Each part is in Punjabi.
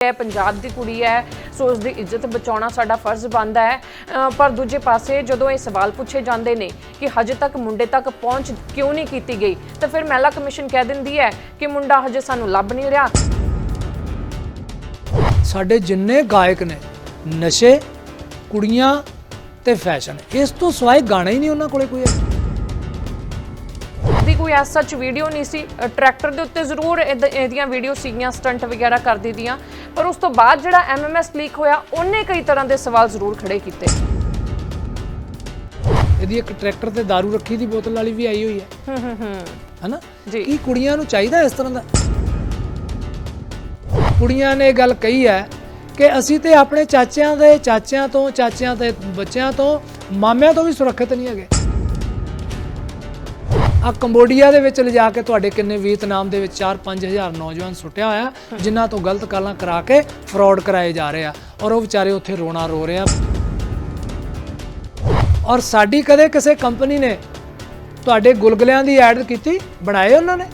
ਹੈ, ਪੰਜਾਬ ਦੀ ਕੁੜੀ ਹੈ, ਸੋ ਉਸ ਦੀ ਇੱਜ਼ਤ ਬਚਾਉਣਾ ਸਾਡਾ ਫਰਜ਼ ਬਣਦਾ ਹੈ। ਪਰ ਦੂਜੇ ਪਾਸੇ ਜਦੋਂ ਇਹ ਸਵਾਲ ਪੁੱਛੇ ਜਾਂਦੇ ਨੇ ਕਿ ਹਜੇ ਤੱਕ ਮੁੰਡੇ ਤੱਕ ਪਹੁੰਚ ਕਿਉਂ ਨਹੀਂ ਕੀਤੀ ਗਈ, ਤਾਂ ਫਿਰ ਮਹਿਲਾ ਕਮਿਸ਼ਨ ਕਹਿ ਦਿੰਦੀ ਹੈ ਕਿ ਮੁੰਡਾ ਹਜੇ ਸਾਨੂੰ ਲੱਭ ਨਹੀਂ ਰਿਹਾ। ਸਾਡੇ ਜਿੰਨੇ ਗਾਇਕ ਨੇ, ਨਸ਼ੇ, ਕੁੜੀਆਂ ਤੇ ਫੈਸ਼ਨ ਇਸ ਤੋਂ ਸਿਵਾਏ ਗਾਣਾ ਹੀ ਨਹੀਂ ਉਹਨਾਂ ਕੋਲੇ ਕੋਈ। ਦੀ ਕੋਈ ਐਸ ਸੱਚ ਵੀਡੀਓ ਨਹੀਂ ਸੀ। ਟਰੈਕਟਰ ਦੇ ਉੱਤੇ ਜ਼ਰੂਰ ਇਹਦ- ਇਹਦੀਆਂ ਵੀਡੀਓ ਸੀਗੀਆਂ ਸਟੰਟ ਵਗੈਰਾ ਕਰਦੀ ਦੀਆਂ। ਪਰ ਉਸ ਤੋਂ ਬਾਅਦ ਜਿਹੜਾ ਐਮਐਮਐਸ ਲੀਕ ਹੋਇਆ ਉਹਨੇ ਕਈ ਤਰ੍ਹਾਂ ਦੇ ਸਵਾਲ ਜ਼ਰੂਰ ਖੜੇ ਕੀਤੇ। ਇਹਦੀ ਇੱਕ ਟਰੈਕਟਰ ਤੇ दारू ਰੱਖੀ ਦੀ ਬੋਤਲ ਵਾਲੀ ਵੀ ਆਈ ਹੋਈ ਹੈ। ਹੂੰ ਹੂੰ ਹੂੰ। ਹਨਾ? ਜੀ। ਕੀ ਕੁੜੀਆਂ ਨੂੰ ਚਾਹੀਦਾ ਇਸ ਤਰ੍ਹਾਂ ਦਾ? ਕੁੜੀਆਂ ਨੇ ਗੱਲ ਕਹੀ ਹੈ ਕਿ ਅਸੀਂ ਤੇ ਆਪਣੇ ਚਾਚਿਆਂ ਦੇ ਚਾਚਿਆਂ ਤੋਂ ਚਾਚਿਆਂ ਦੇ ਬੱਚਿਆਂ ਤੋਂ ਮਾਮਿਆਂ ਤੋਂ ਵੀ ਸੁਰੱਖਿਅਤ ਨਹੀਂ ਹੈਗੇ। ਆ ਕੰਬੋਡੀਆ ਦੇ ਵਿੱਚ ਲਿਜਾ ਕੇ ਤੁਹਾਡੇ ਕਿੰਨੇ ਵੀਤਨਾਮ ਦੇ ਵਿੱਚ 4-5000 ਨੌਜਵਾਨ ਸੁੱਟਿਆ ਹੋਇਆ। ਜਿਨ੍ਹਾਂ ਤੋਂ ਗਲਤ ਕਾਲਾਂ ਕਰਾ ਕੇ ਫਰਾਡ ਕਰਾਏ ਜਾ ਰਹੇ ਆ। ਔਰ ਉਹ ਵਿਚਾਰੇ ਉੱਥੇ ਰੋਣਾ ਰੋ ਰਹੇ ਆ। ਔਰ ਸਾਡੀ ਕਦੇ ਕਿਸੇ ਕੰਪਨੀ ਨੇ ਤੁਹਾਡੇ ਗੁਲਗੁਲਿਆਂ ਦੀ ਐਡ ਕੀਤੀ? ਬਣਾਏ ਉਹਨਾਂ ਨੇ?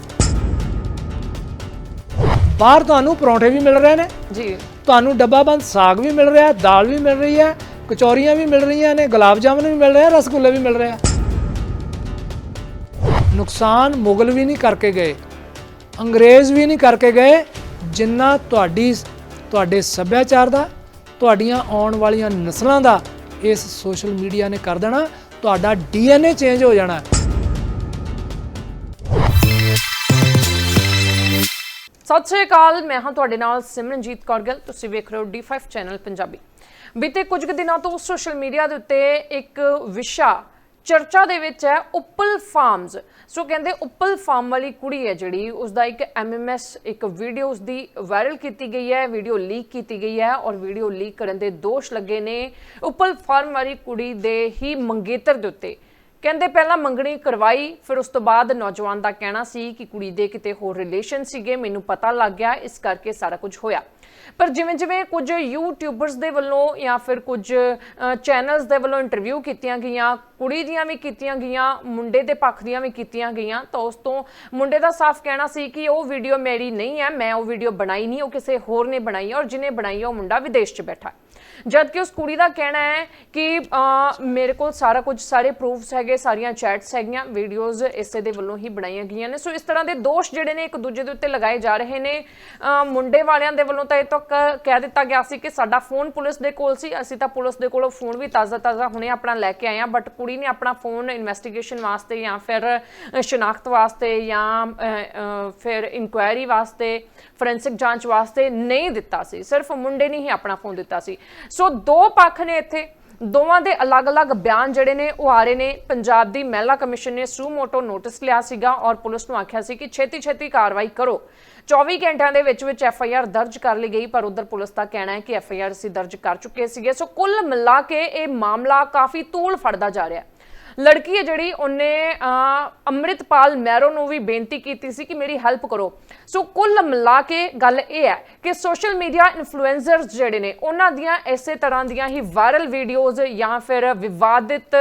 ਬਾਹਰ ਤੁਹਾਨੂੰ ਪਰੌਂਠੇ ਵੀ ਮਿਲ ਰਹੇ ਨੇ। ਜੀ। ਤੁਹਾਨੂੰ ਡੱਬਾਬੰਦ ਸਾਗ ਵੀ ਮਿਲ ਰਿਹਾ ਦਾਲ ਵੀ ਮਿਲ ਰਹੀ ਹੈ ਕਚੌਰੀਆਂ ਵੀ ਮਿਲ ਰਹੀਆਂ ਨੇ ਗੁਲਾਬ ਜਾਮਨ ਵੀ ਮਿਲ ਰਹੇ ਆ ਰਸਗੁੱਲੇ ਵੀ ਮਿਲ ਰਹੇ ਆ। ਨੁਕਸਾਨ ਮੁਗਲ ਵੀ ਨਹੀਂ ਕਰਕੇ ਗਏ, ਅੰਗਰੇਜ਼ ਵੀ ਨਹੀਂ ਕਰਕੇ ਗਏ, ਜਿੰਨਾ ਤੁਹਾਡੀ ਤੁਹਾਡੇ ਸੱਭਿਆਚਾਰ ਦਾ, ਤੁਹਾਡੀਆਂ ਆਉਣ ਵਾਲੀਆਂ ਨਸਲਾਂ ਦਾ ਇਸ ਸੋਸ਼ਲ ਮੀਡੀਆ ਨੇ ਕਰ ਦੇਣਾ, ਤੁਹਾਡਾ ਡੀਐਨਏ ਚੇਂਜ ਹੋ ਜਾਣਾ। ਸਤਿ ਸ਼੍ਰੀ ਅਕਾਲ, ਮੈਂ ਹਾਂ ਤੁਹਾਡੇ ਨਾਲ ਸਿਮਰਨਜੀਤ ਕੌਰ ਗਿੱਲ, ਤੁਸੀਂ ਵੇਖ ਰਹੇ ਹੋ D5 ਚੈਨਲ ਪੰਜਾਬੀ। ਬੀਤੇ ਕੁਝ ਕੁ ਦਿਨਾਂ ਤੋਂ ਸੋਸ਼ਲ ਮੀਡੀਆ ਦੇ ਉੱਤੇ ਇੱਕ ਵਿਸ਼ਾ ਚਰਚਾ ਦੇ ਵਿੱਚ ਹੈ, ਉੱਪਲ ਫਾਰਮਸ ਸੋ ਕਹਿੰਦੇ ਉੱਪਲ ਫਾਰਮ ਵਾਲੀ ਕੁੜੀ ਹੈ ਜਿਹੜੀ ਉਸ ਦਾ ਇੱਕ ਐਮਐਮਐਸ ਇੱਕ ਵੀਡੀਓ ਉਸ ਦੀ ਵਾਇਰਲ ਕੀਤੀ ਗਈ ਹੈ ਵੀਡੀਓ ਲੀਕ ਕੀਤੀ ਗਈ ਹੈ ਔਰ ਵੀਡੀਓ ਲੀਕ ਕਰਨ ਦੇ ਦੋਸ਼ ਲੱਗੇ ਨੇ। ਉੱਪਲ ਫਾਰਮ ਵਾਲੀ ਕੁੜੀ ਦੇ ਹੀ ਮੰਗੇਤਰ ਦੇ ਉੱਤੇ ਕਹਿੰਦੇ ਪਹਿਲਾਂ ਮੰਗਣੀ ਕਰਵਾਈ, ਫਿਰ ਉਸ ਤੋਂ ਬਾਅਦ ਨੌਜਵਾਨ ਦਾ ਕਹਿਣਾ ਸੀ ਕਿ ਕੁੜੀ ਦੇ ਕਿਤੇ ਹੋਰ ਰਿਲੇਸ਼ਨ ਸੀਗੇ, ਮੈਨੂੰ ਪਤਾ ਲੱਗ ਗਿਆ, ਇਸ ਕਰਕੇ ਸਾਰਾ ਕੁਝ ਹੋਇਆ। ਪਰ ਜਿਵੇਂ ਜਿਵੇਂ ਕੁਝ ਯੂਟਿਊਬਰਸ ਦੇ ਵੱਲੋਂ ਜਾਂ ਫਿਰ ਕੁਝ ਚੈਨਲਸ ਦੇ ਵੱਲੋਂ ਇੰਟਰਵਿਊ ਕੀਤੀਆਂ ਗਈਆਂ, ਕੁੜੀ ਦੀਆਂ ਵੀ ਕੀਤੀਆਂ ਗਈਆਂ, ਮੁੰਡੇ ਦੇ ਪੱਖ ਦੀਆਂ ਵੀ ਕੀਤੀਆਂ ਗਈਆਂ, ਤਾਂ ਉਸ ਤੋਂ ਮੁੰਡੇ ਦਾ ਸਾਫ਼ ਕਹਿਣਾ ਸੀ ਕਿ ਉਹ ਵੀਡੀਓ ਮੇਰੀ ਨਹੀਂ ਹੈ, ਮੈਂ ਉਹ ਵੀਡੀਓ ਬਣਾਈ ਨਹੀਂ, ਉਹ ਕਿਸੇ ਹੋਰ ਨੇ ਬਣਾਈ ਹੈ ਔਰ ਜਿਹਨੇ ਬਣਾਈ ਹੈ, ਉਹ ਮੁੰਡਾ ਵਿਦੇਸ਼ 'ਚ ਬੈਠਾ ਹੈ। ਜਦ ਕਿ ਉਸ ਕੁੜੀ ਦਾ ਕਹਿਣਾ ਹੈ ਕਿ ਮੇਰੇ ਕੋਲ ਸਾਰਾ ਕੁਝ, ਸਾਰੇ ਪ੍ਰੂਫਸ ਹੈਗੇ, ਸਾਰੀਆਂ ਚੈਟਸ ਹੈਗੀਆਂ ਵੀਡੀਓਜ਼ ਇਸੇ ਦੇ ਵੱਲੋਂ ਹੀ ਬਣਾਈਆਂ ਗਈਆਂ ਨੇ। ਸੋ ਇਸ ਤਰ੍ਹਾਂ ਦੇ ਦੋਸ਼ ਜਿਹੜੇ ਨੇ, ਇੱਕ ਦੂਜੇ ਦੇ ਉੱਤੇ ਲਗਾਏ ਜਾ ਰਹੇ ਨੇ। ਮੁੰਡੇ ਵਾਲਿਆਂ ਦੇ ਵੱਲੋਂ ਤਾਂ ਇਹ ਤੱਕ ਕਹਿ ਦਿੱਤਾ ਗਿਆ ਸੀ ਕਿ ਸਾਡਾ ਫੋਨ ਪੁਲਿਸ ਦੇ ਕੋਲ ਸੀ। ਅਸੀਂ ਤਾਂ ਪੁਲਿਸ ਦੇ ਕੋਲੋਂ ਫੋਨ ਵੀ ਤਾਜ਼ਾ ਤਾਜ਼ਾ ਹੁਣੇ ਆਪਣਾ ਲੈ ਕੇ ਆਏ ਆ ਬਟ ਕੁੜੀ ਨੇ ਆਪਣਾ ਫੋਨ ਇਨਵੈਸਟੀਗੇਸ਼ਨ ਵਾਸਤੇ ਜਾਂ ਫਿਰ ਸ਼ਨਾਖਤ ਵਾਸਤੇ ਜਾਂ ਫਿਰ ਇਨਕੁਆਇਰੀ ਵਾਸਤੇ ਫੋਰੈਂਸਿਕ ਜਾਂਚ ਵਾਸਤੇ ਨਹੀਂ ਦਿੱਤਾ ਸੀ। ਸਿਰਫ ਮੁੰਡੇ ਨੇ ਹੀ ਆਪਣਾ ਫੋਨ ਦਿੱਤਾ ਸੀ। ਸੋ ਦੋ ਪੱਖ ਨੇ ਇੱਥੇ। ਦੋਵਾਂ ਦੇ ਅਲੱਗ-ਅਲੱਗ ਬਿਆਨ ਜਿਹੜੇ ਨੇ, ਉਹ ਆ ਰਹੇ ਨੇ। ਪੰਜਾਬ ਦੀ ਮਹਿਲਾ ਕਮਿਸ਼ਨ ਨੇ ਸੂਮੋਟੋ ਨੋਟਿਸ ਲਿਆ ਸੀਗਾ ਔਰ ਪੁਲਿਸ ਨੂੰ ਆਖਿਆ ਸੀ ਕਿ ਛੇਤੀ-ਛੇਤੀ ਕਾਰਵਾਈ ਕਰੋ। 24 ਘੰਟਿਆਂ ਦੇ ਵਿੱਚ ਵਿੱਚ ਐਫ ਆਈ ਆਰ ਦਰਜ ਕਰ ਲਈ ਗਈ, ਪਰ ਉਧਰ ਪੁਲਿਸ ਦਾ ਕਹਿਣਾ ਹੈ ਕਿ ਐਫ ਆਈ ਆਰ ਅਸੀਂ ਦਰਜ ਕਰ ਚੁੱਕੇ ਸੀਗੇ। ਸੋ ਕੁੱਲ ਮਿਲਾ ਕੇ ਇਹ ਮਾਮਲਾ ਕਾਫੀ ਤੂਲ ਫੜਦਾ ਜਾ ਰਿਹਾ ਹੈ। ਲੜਕੀ ਹੈ ਜਿਹੜੀ, ਉਹਨੇ ਅੰਮ੍ਰਿਤਪਾਲ ਮੈਰੋ ਨੂੰ ਵੀ ਬੇਨਤੀ ਕੀਤੀ ਸੀ ਕਿ ਮੇਰੀ ਹੈਲਪ ਕਰੋ। ਸੋ ਕੁੱਲ ਮਿਲਾ ਕੇ ਗੱਲ ਇਹ ਹੈ ਕਿ ਸੋਸ਼ਲ ਮੀਡੀਆ ਇਨਫਲੂਐਂਸਰਸ ਜਿਹੜੇ ਨੇ ਉਹਨਾਂ ਦੀਆਂ ਇਸੇ ਤਰ੍ਹਾਂ ਦੀਆਂ ਹੀ ਵਾਇਰਲ ਵੀਡੀਓਜ਼ ਜਾਂ ਫਿਰ ਵਿਵਾਦਿਤ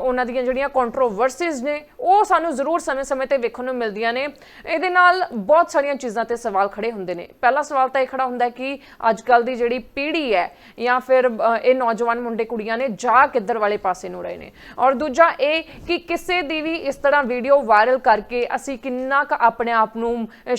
ਉਹਨਾਂ ਦੀਆਂ ਜਿਹੜੀਆਂ ਕੰਟਰੋਵਰਸੀਜ਼ ਨੇ ਉਹ ਸਾਨੂੰ ਜ਼ਰੂਰ ਸਮੇਂ-ਸਮੇਂ ਤੇ ਵੇਖਣ ਨੂੰ ਮਿਲਦੀਆਂ ਨੇ। ਇਹਦੇ ਨਾਲ ਬਹੁਤ ਸਾਰੀਆਂ ਚੀਜ਼ਾਂ ਤੇ ਸਵਾਲ ਖੜੇ ਹੁੰਦੇ ਨੇ। ਪਹਿਲਾ ਸਵਾਲ ਤਾਂ ਇਹ ਖੜਾ ਹੁੰਦਾ ਕਿ ਅੱਜ ਕੱਲ ਦੀ ਜਿਹੜੀ ਪੀੜ੍ਹੀ ਹੈ ਜਾਂ ਫਿਰ ਇਹ ਨੌਜਵਾਨ ਮੁੰਡੇ ਕੁੜੀਆਂ ਨੇ ਜਾ ਕਿੱਧਰ ਵਾਲੇ ਪਾਸੇ ਨੂੰ ਰਹੇ ਨੇ? ਔਰ ਦੂਜਾ ਇਹ ਕਿ ਕਿਸੇ ਦੀ ਵੀ ਇਸ ਤਰ੍ਹਾਂ ਵੀਡੀਓ ਵਾਇਰਲ ਕਰਕੇ ਅਸੀਂ ਕਿੰਨਾ ਕੁ ਆਪਣੇ ਆਪ ਨੂੰ ਅਹ,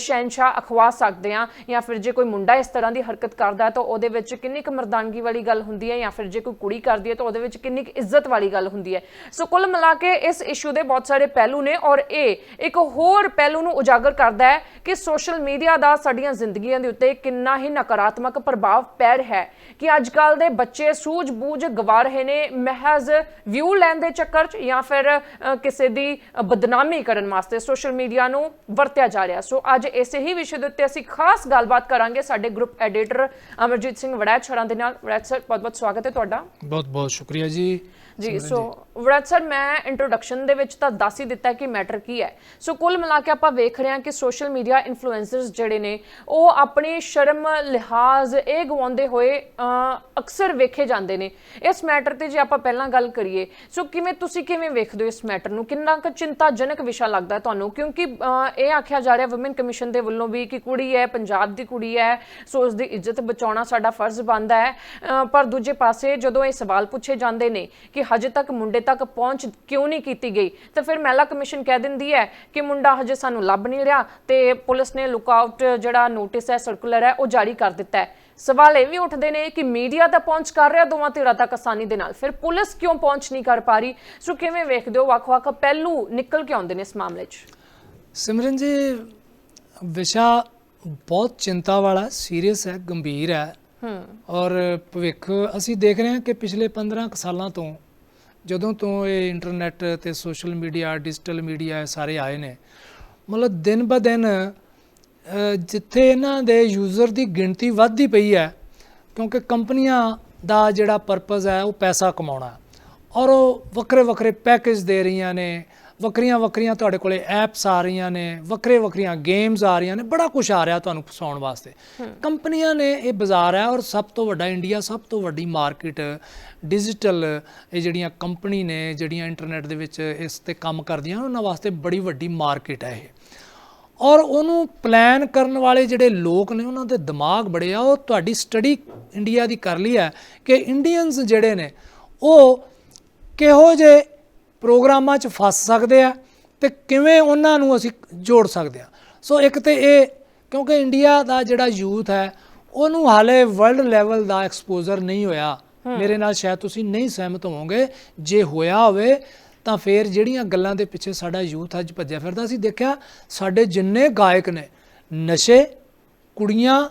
ਅਖਵਾ ਸਕਦੇ ਹਾਂ ਜਾਂ ਫਿਰ ਜੇ ਕੋਈ ਮੁੰਡਾ ਇਸ ਤਰ੍ਹਾਂ ਦੀ ਹਰਕਤ ਕਰਦਾ ਹੈ ਤਾਂ ਉਹਦੇ ਵਿੱਚ ਕਿੰਨੀ ਕੁ ਮਰਦਾਨਗੀ ਵਾਲੀ ਗੱਲ ਹੁੰਦੀ ਹੈ ਜਾਂ ਫਿਰ ਜੇ ਕੋਈ ਕੁੜੀ ਕਰਦੀ ਹੈ ਤਾਂ ਉਹਦੇ ਵਿੱਚ ਕਿੰਨੀ ਕੁ ਇੱਜ਼ਤ ਵਾਲੀ ਗੱਲ ਹੁੰਦੀ ਹੈ। ਸੋ ਕੁੱਲ ਮਿਲਾ ਕੇ ਇਸ ਇਸ਼ੂ ਦੇ ਬਹੁਤ ਸਾਰੇ ਪਹਿਲੂ ਨੇ ਔਰ ਇਹ ਇੱਕ ਹੋਰ ਪਹਿਲੂ ਨੂੰ ਉਜਾਗਰ ਕਰਦਾ ਹੈ ਕਿ ਸੋਸ਼ਲ ਮੀਡੀਆ ਦਾ ਸਾਡੀਆਂ ਜ਼ਿੰਦਗੀਆਂ ਦੇ ਉੱਤੇ ਕਿੰਨਾ ਹੀ ਨਕਾਰਾਤਮਕ ਪ੍ਰਭਾਵ ਪੈ ਰਿਹਾ ਹੈ ਕਿ ਅੱਜ ਕੱਲ ਦੇ ਬੱਚੇ ਸੂਝ-ਬੂਝ ਗਵਾ ਰਹੇ ਨੇ ਮਹਿਜ਼ ਵਿਊ ਲੈਣ ਦੇ ਚੱਕਰ 'ਚ ਜਾਂ ਫਿਰ ਕਿਸੇ ਦੀ ਬਦਨਾਮੀ ਕਰਨ ਵਾਸਤੇ ਸੋਸ਼ਲ ਮੀਡੀਆ ਨੂੰ ਵਰਤਿਆ ਜਾ ਰਿਹਾ ਸੋ ਅੱਜ ਇਸੇ ਹੀ ਵਿਸ਼ੇ ਦੇ ਉੱਤੇ ਅਸੀਂ ਖਾਸ ਗੱਲਬਾਤ ਕਰਾਂਗੇ। ਸਾਡੇ ਗਰੁੱਪ ਐਡੀਟਰ ਅਮਰਜੀਤ ਸਿੰਘ ਵੜੈਚ ਹਰਾਂ ਦੇ ਨਾਲ। ਵੜੈਚ ਸਰ ਬਹੁਤ-ਬਹੁਤ ਸਵਾਗਤ ਹੈ ਤੁਹਾਡਾ। ਬਹੁਤ ਬਹੁਤ ਸ਼ੁਕਰੀਆ ਜੀ। ਜੀ ਸੋ ਵਰਤ ਸਰ ਮੈਂ ਇੰਟਰੋਡਕਸ਼ਨ ਦੇ ਵਿੱਚ ਤਾਂ ਦੱਸ ਹੀ ਦਿੱਤਾ ਕਿ ਮੈਟਰ ਕੀ ਹੈ। ਸੋ ਕੁੱਲ ਮਿਲਾ ਕੇ ਆਪਾਂ ਵੇਖ ਰਹੇ ਹਾਂ ਕਿ ਸੋਸ਼ਲ ਮੀਡੀਆ ਇਨਫਲੂਐਂਸਰਸ ਜਿਹੜੇ ਨੇ, ਉਹ ਆਪਣੀ ਸ਼ਰਮ, ਲਿਹਾਜ਼ ਇਹ ਗਵਾਉਂਦੇ ਹੋਏ ਅਕਸਰ ਵੇਖੇ ਜਾਂਦੇ ਨੇ। ਇਸ ਮੈਟਰ ਤੇ ਜੇ ਆਪਾਂ ਪਹਿਲਾਂ ਗੱਲ ਕਰੀਏ ਸੋ ਕਿਵੇਂ ਤੁਸੀਂ ਕਿਵੇਂ ਵੇਖਦੇ ਹੋ ਇਸ ਮੈਟਰ ਨੂੰ? ਕਿੰਨਾ ਕੁ ਚਿੰਤਾਜਨਕ ਵਿਸ਼ਾ ਲੱਗਦਾ ਤੁਹਾਨੂੰ? ਕਿਉਂਕਿ ਇਹ ਆਖਿਆ ਜਾ ਰਿਹਾ ਔਮਨ ਕਮਿਸ਼ਨ ਦੇ ਵੱਲੋਂ ਵੀ ਕਿ ਕੁੜੀ ਹੈ, ਪੰਜਾਬ ਦੀ ਕੁੜੀ ਹੈ ਸੋ ਉਸ ਦੀ ਇੱਜ਼ਤ ਬਚਾਉਣਾ ਸਾਡਾ ਫਰਜ਼ ਬਣਦਾ ਹੈ। ਪਰ ਦੂਜੇ ਪਾਸੇ ਜਦੋਂ ਇਹ ਸਵਾਲ ਪੁੱਛੇ ਜਾਂਦੇ ਨੇ ਕਿ ਹਜੇ ਤੱਕ ਮੁੰਡੇ ਤੱਕ ਪਹੁੰਚ ਕਿਉਂ ਨਹੀਂ ਕੀਤੀ ਗਈ? ਤਾਂ ਫਿਰ ਮਹਿਲਾ ਕਮਿਸ਼ਨ ਕਹਿ ਦਿੰਦੀ ਹੈ ਕਿ ਮੁੰਡਾ ਹਜੇ ਸਾਨੂੰ ਲੱਭ ਨਹੀਂ ਰਿਹਾ ਤੇ ਪੁਲਿਸ ਨੇ ਲੁੱਕਆਊਟ ਜਿਹੜਾ ਨੋਟਿਸ ਹੈ ਸਰਕੂਲਰ ਹੈ ਉਹ ਜਾਰੀ ਕਰ ਦਿੱਤਾ ਹੈ। ਸਵਾਲ ਇਹ ਵੀ ਉੱਠਦੇ ਨੇ ਕਿ ਮੀਡੀਆ ਤਾਂ ਪਹੁੰਚ ਕਰ ਰਿਹਾ ਦੋਵਾਂ ਧਿਰਾਂ ਤੱਕ ਆਸਾਨੀ ਦੇ ਨਾਲ। ਫਿਰ ਪੁਲਿਸ ਕਿਉਂ ਪਹੁੰਚ ਨਹੀਂ ਕਰ ਪਾ ਰਹੀ? ਸੋ ਕਿਵੇਂ ਵੇਖਦੇ ਹੋ ਵੱਖ-ਵੱਖ ਪਹਿਲੂ ਨਿਕਲ ਕੇ ਆਉਂਦੇ ਨੇ ਇਸ ਮਾਮਲੇ 'ਚ? ਸਿਮਰਨ ਜੀ ਵਿਸ਼ਾ ਬਹੁਤ ਚਿੰਤਾ ਵਾਲਾ ਸੀਰੀਅਸ ਹੈ ਗੰਭੀਰ ਹੈ। ਹੂੰ। ਔਰ ਭਵਿੱਖ ਅਸੀਂ ਦੇਖ ਰਹੇ ਹਾਂ ਕਿ ਪਿਛਲੇ 15 ਕੁ ਸਾਲਾਂ ਤੋਂ ਜਦੋਂ ਤੋਂ ਇਹ ਇੰਟਰਨੈਟ ਤੇ ਸੋਸ਼ਲ ਮੀਡੀਆ ਡਿਜੀਟਲ ਮੀਡੀਆ ਸਾਰੇ ਆਏ ਨੇ, ਮਤਲਬ ਦਿਨ ਬ ਦਿਨ ਜਿੱਥੇ ਇਹਨਾਂ ਦੇ ਯੂਜ਼ਰ ਦੀ ਗਿਣਤੀ ਵੱਧਦੀ ਪਈ ਹੈ, ਕਿਉਂਕਿ ਕੰਪਨੀਆਂ ਦਾ ਜਿਹੜਾ ਪਰਪਸ ਹੈ, ਉਹ ਪੈਸਾ ਕਮਾਉਣਾ ਔਰ ਉਹ ਵੱਖਰੇ ਵੱਖਰੇ ਪੈਕੇਜ ਦੇ ਰਹੀਆਂ ਨੇ ਵੱਖਰੀਆਂ ਵੱਖਰੀਆਂ ਤੁਹਾਡੇ ਕੋਲੇ ਐਪਸ ਆ ਰਹੀਆਂ ਨੇ ਵੱਖਰੇ ਵੱਖਰੀਆਂ ਗੇਮਸ ਆ ਰਹੀਆਂ ਨੇ ਬੜਾ ਕੁਝ ਆ ਰਿਹਾ ਤੁਹਾਨੂੰ ਫਸਾਉਣ ਵਾਸਤੇ। ਕੰਪਨੀਆਂ ਨੇ ਇਹ ਬਾਜ਼ਾਰ ਹੈ ਔਰ ਸਭ ਤੋਂ ਵੱਡਾ ਇੰਡੀਆ ਸਭ ਤੋਂ ਵੱਡੀ ਮਾਰਕੀਟ ਡਿਜੀਟਲ ਇਹ ਜਿਹੜੀਆਂ ਕੰਪਨੀ ਨੇ ਜਿਹੜੀਆਂ ਇੰਟਰਨੈਟ ਦੇ ਵਿੱਚ ਇਸ ਤੇ ਕੰਮ ਕਰਦੀਆਂ ਉਹਨਾਂ ਵਾਸਤੇ ਬੜੀ ਵੱਡੀ ਮਾਰਕੀਟ ਹੈ ਇਹ। ਔਰ ਉਹਨੂੰ ਪਲਾਨ ਕਰਨ ਵਾਲੇ ਜਿਹੜੇ ਲੋਕ ਨੇ ਉਹਨਾਂ ਦੇ ਦਿਮਾਗ ਬੜੇ ਆ ਉਹ ਤੁਹਾਡੀ ਸਟੱਡੀ ਇੰਡੀਆ ਦੀ ਕਰ ਲਈ ਹੈ ਕਿ ਇੰਡੀਅਨਸ ਜਿਹੜੇ ਨੇ ਉਹ ਕਿਹੋ ਜੇ ਪ੍ਰੋਗਰਾਮਾਂ 'ਚ ਫਸ ਸਕਦੇ ਆ ਤੇ ਕਿਵੇਂ ਉਹਨਾਂ ਨੂੰ ਅਸੀਂ ਜੋੜ ਸਕਦੇ ਆ। ਸੋ ਇੱਕ ਤੇ ਇਹ ਕਿਉਂਕਿ ਇੰਡੀਆ ਦਾ ਜਿਹੜਾ ਯੂਥ ਹੈ ਉਹਨੂੰ ਹਾਲੇ ਵਰਲਡ ਲੈਵਲ ਦਾ ਐਕਸਪੋਜ਼ਰ ਨਹੀਂ ਹੋਇਆ। ਮੇਰੇ ਨਾਲ ਸ਼ਾਇਦ ਤੁਸੀਂ ਨਹੀਂ ਸਹਿਮਤ ਹੋਵੋਗੇ। ਜੇ ਹੋਇਆ ਹੋਵੇ ਤਾਂ ਫਿਰ ਜਿਹੜੀਆਂ ਗੱਲਾਂ ਦੇ ਪਿੱਛੇ ਸਾਡਾ ਯੂਥ ਅੱਜ ਭੱਜਿਆ ਫਿਰਦਾ ਅਸੀਂ ਦੇਖਿਆ ਸਾਡੇ ਜਿੰਨੇ ਗਾਇਕ ਨੇ ਨਸ਼ੇ ਕੁੜੀਆਂ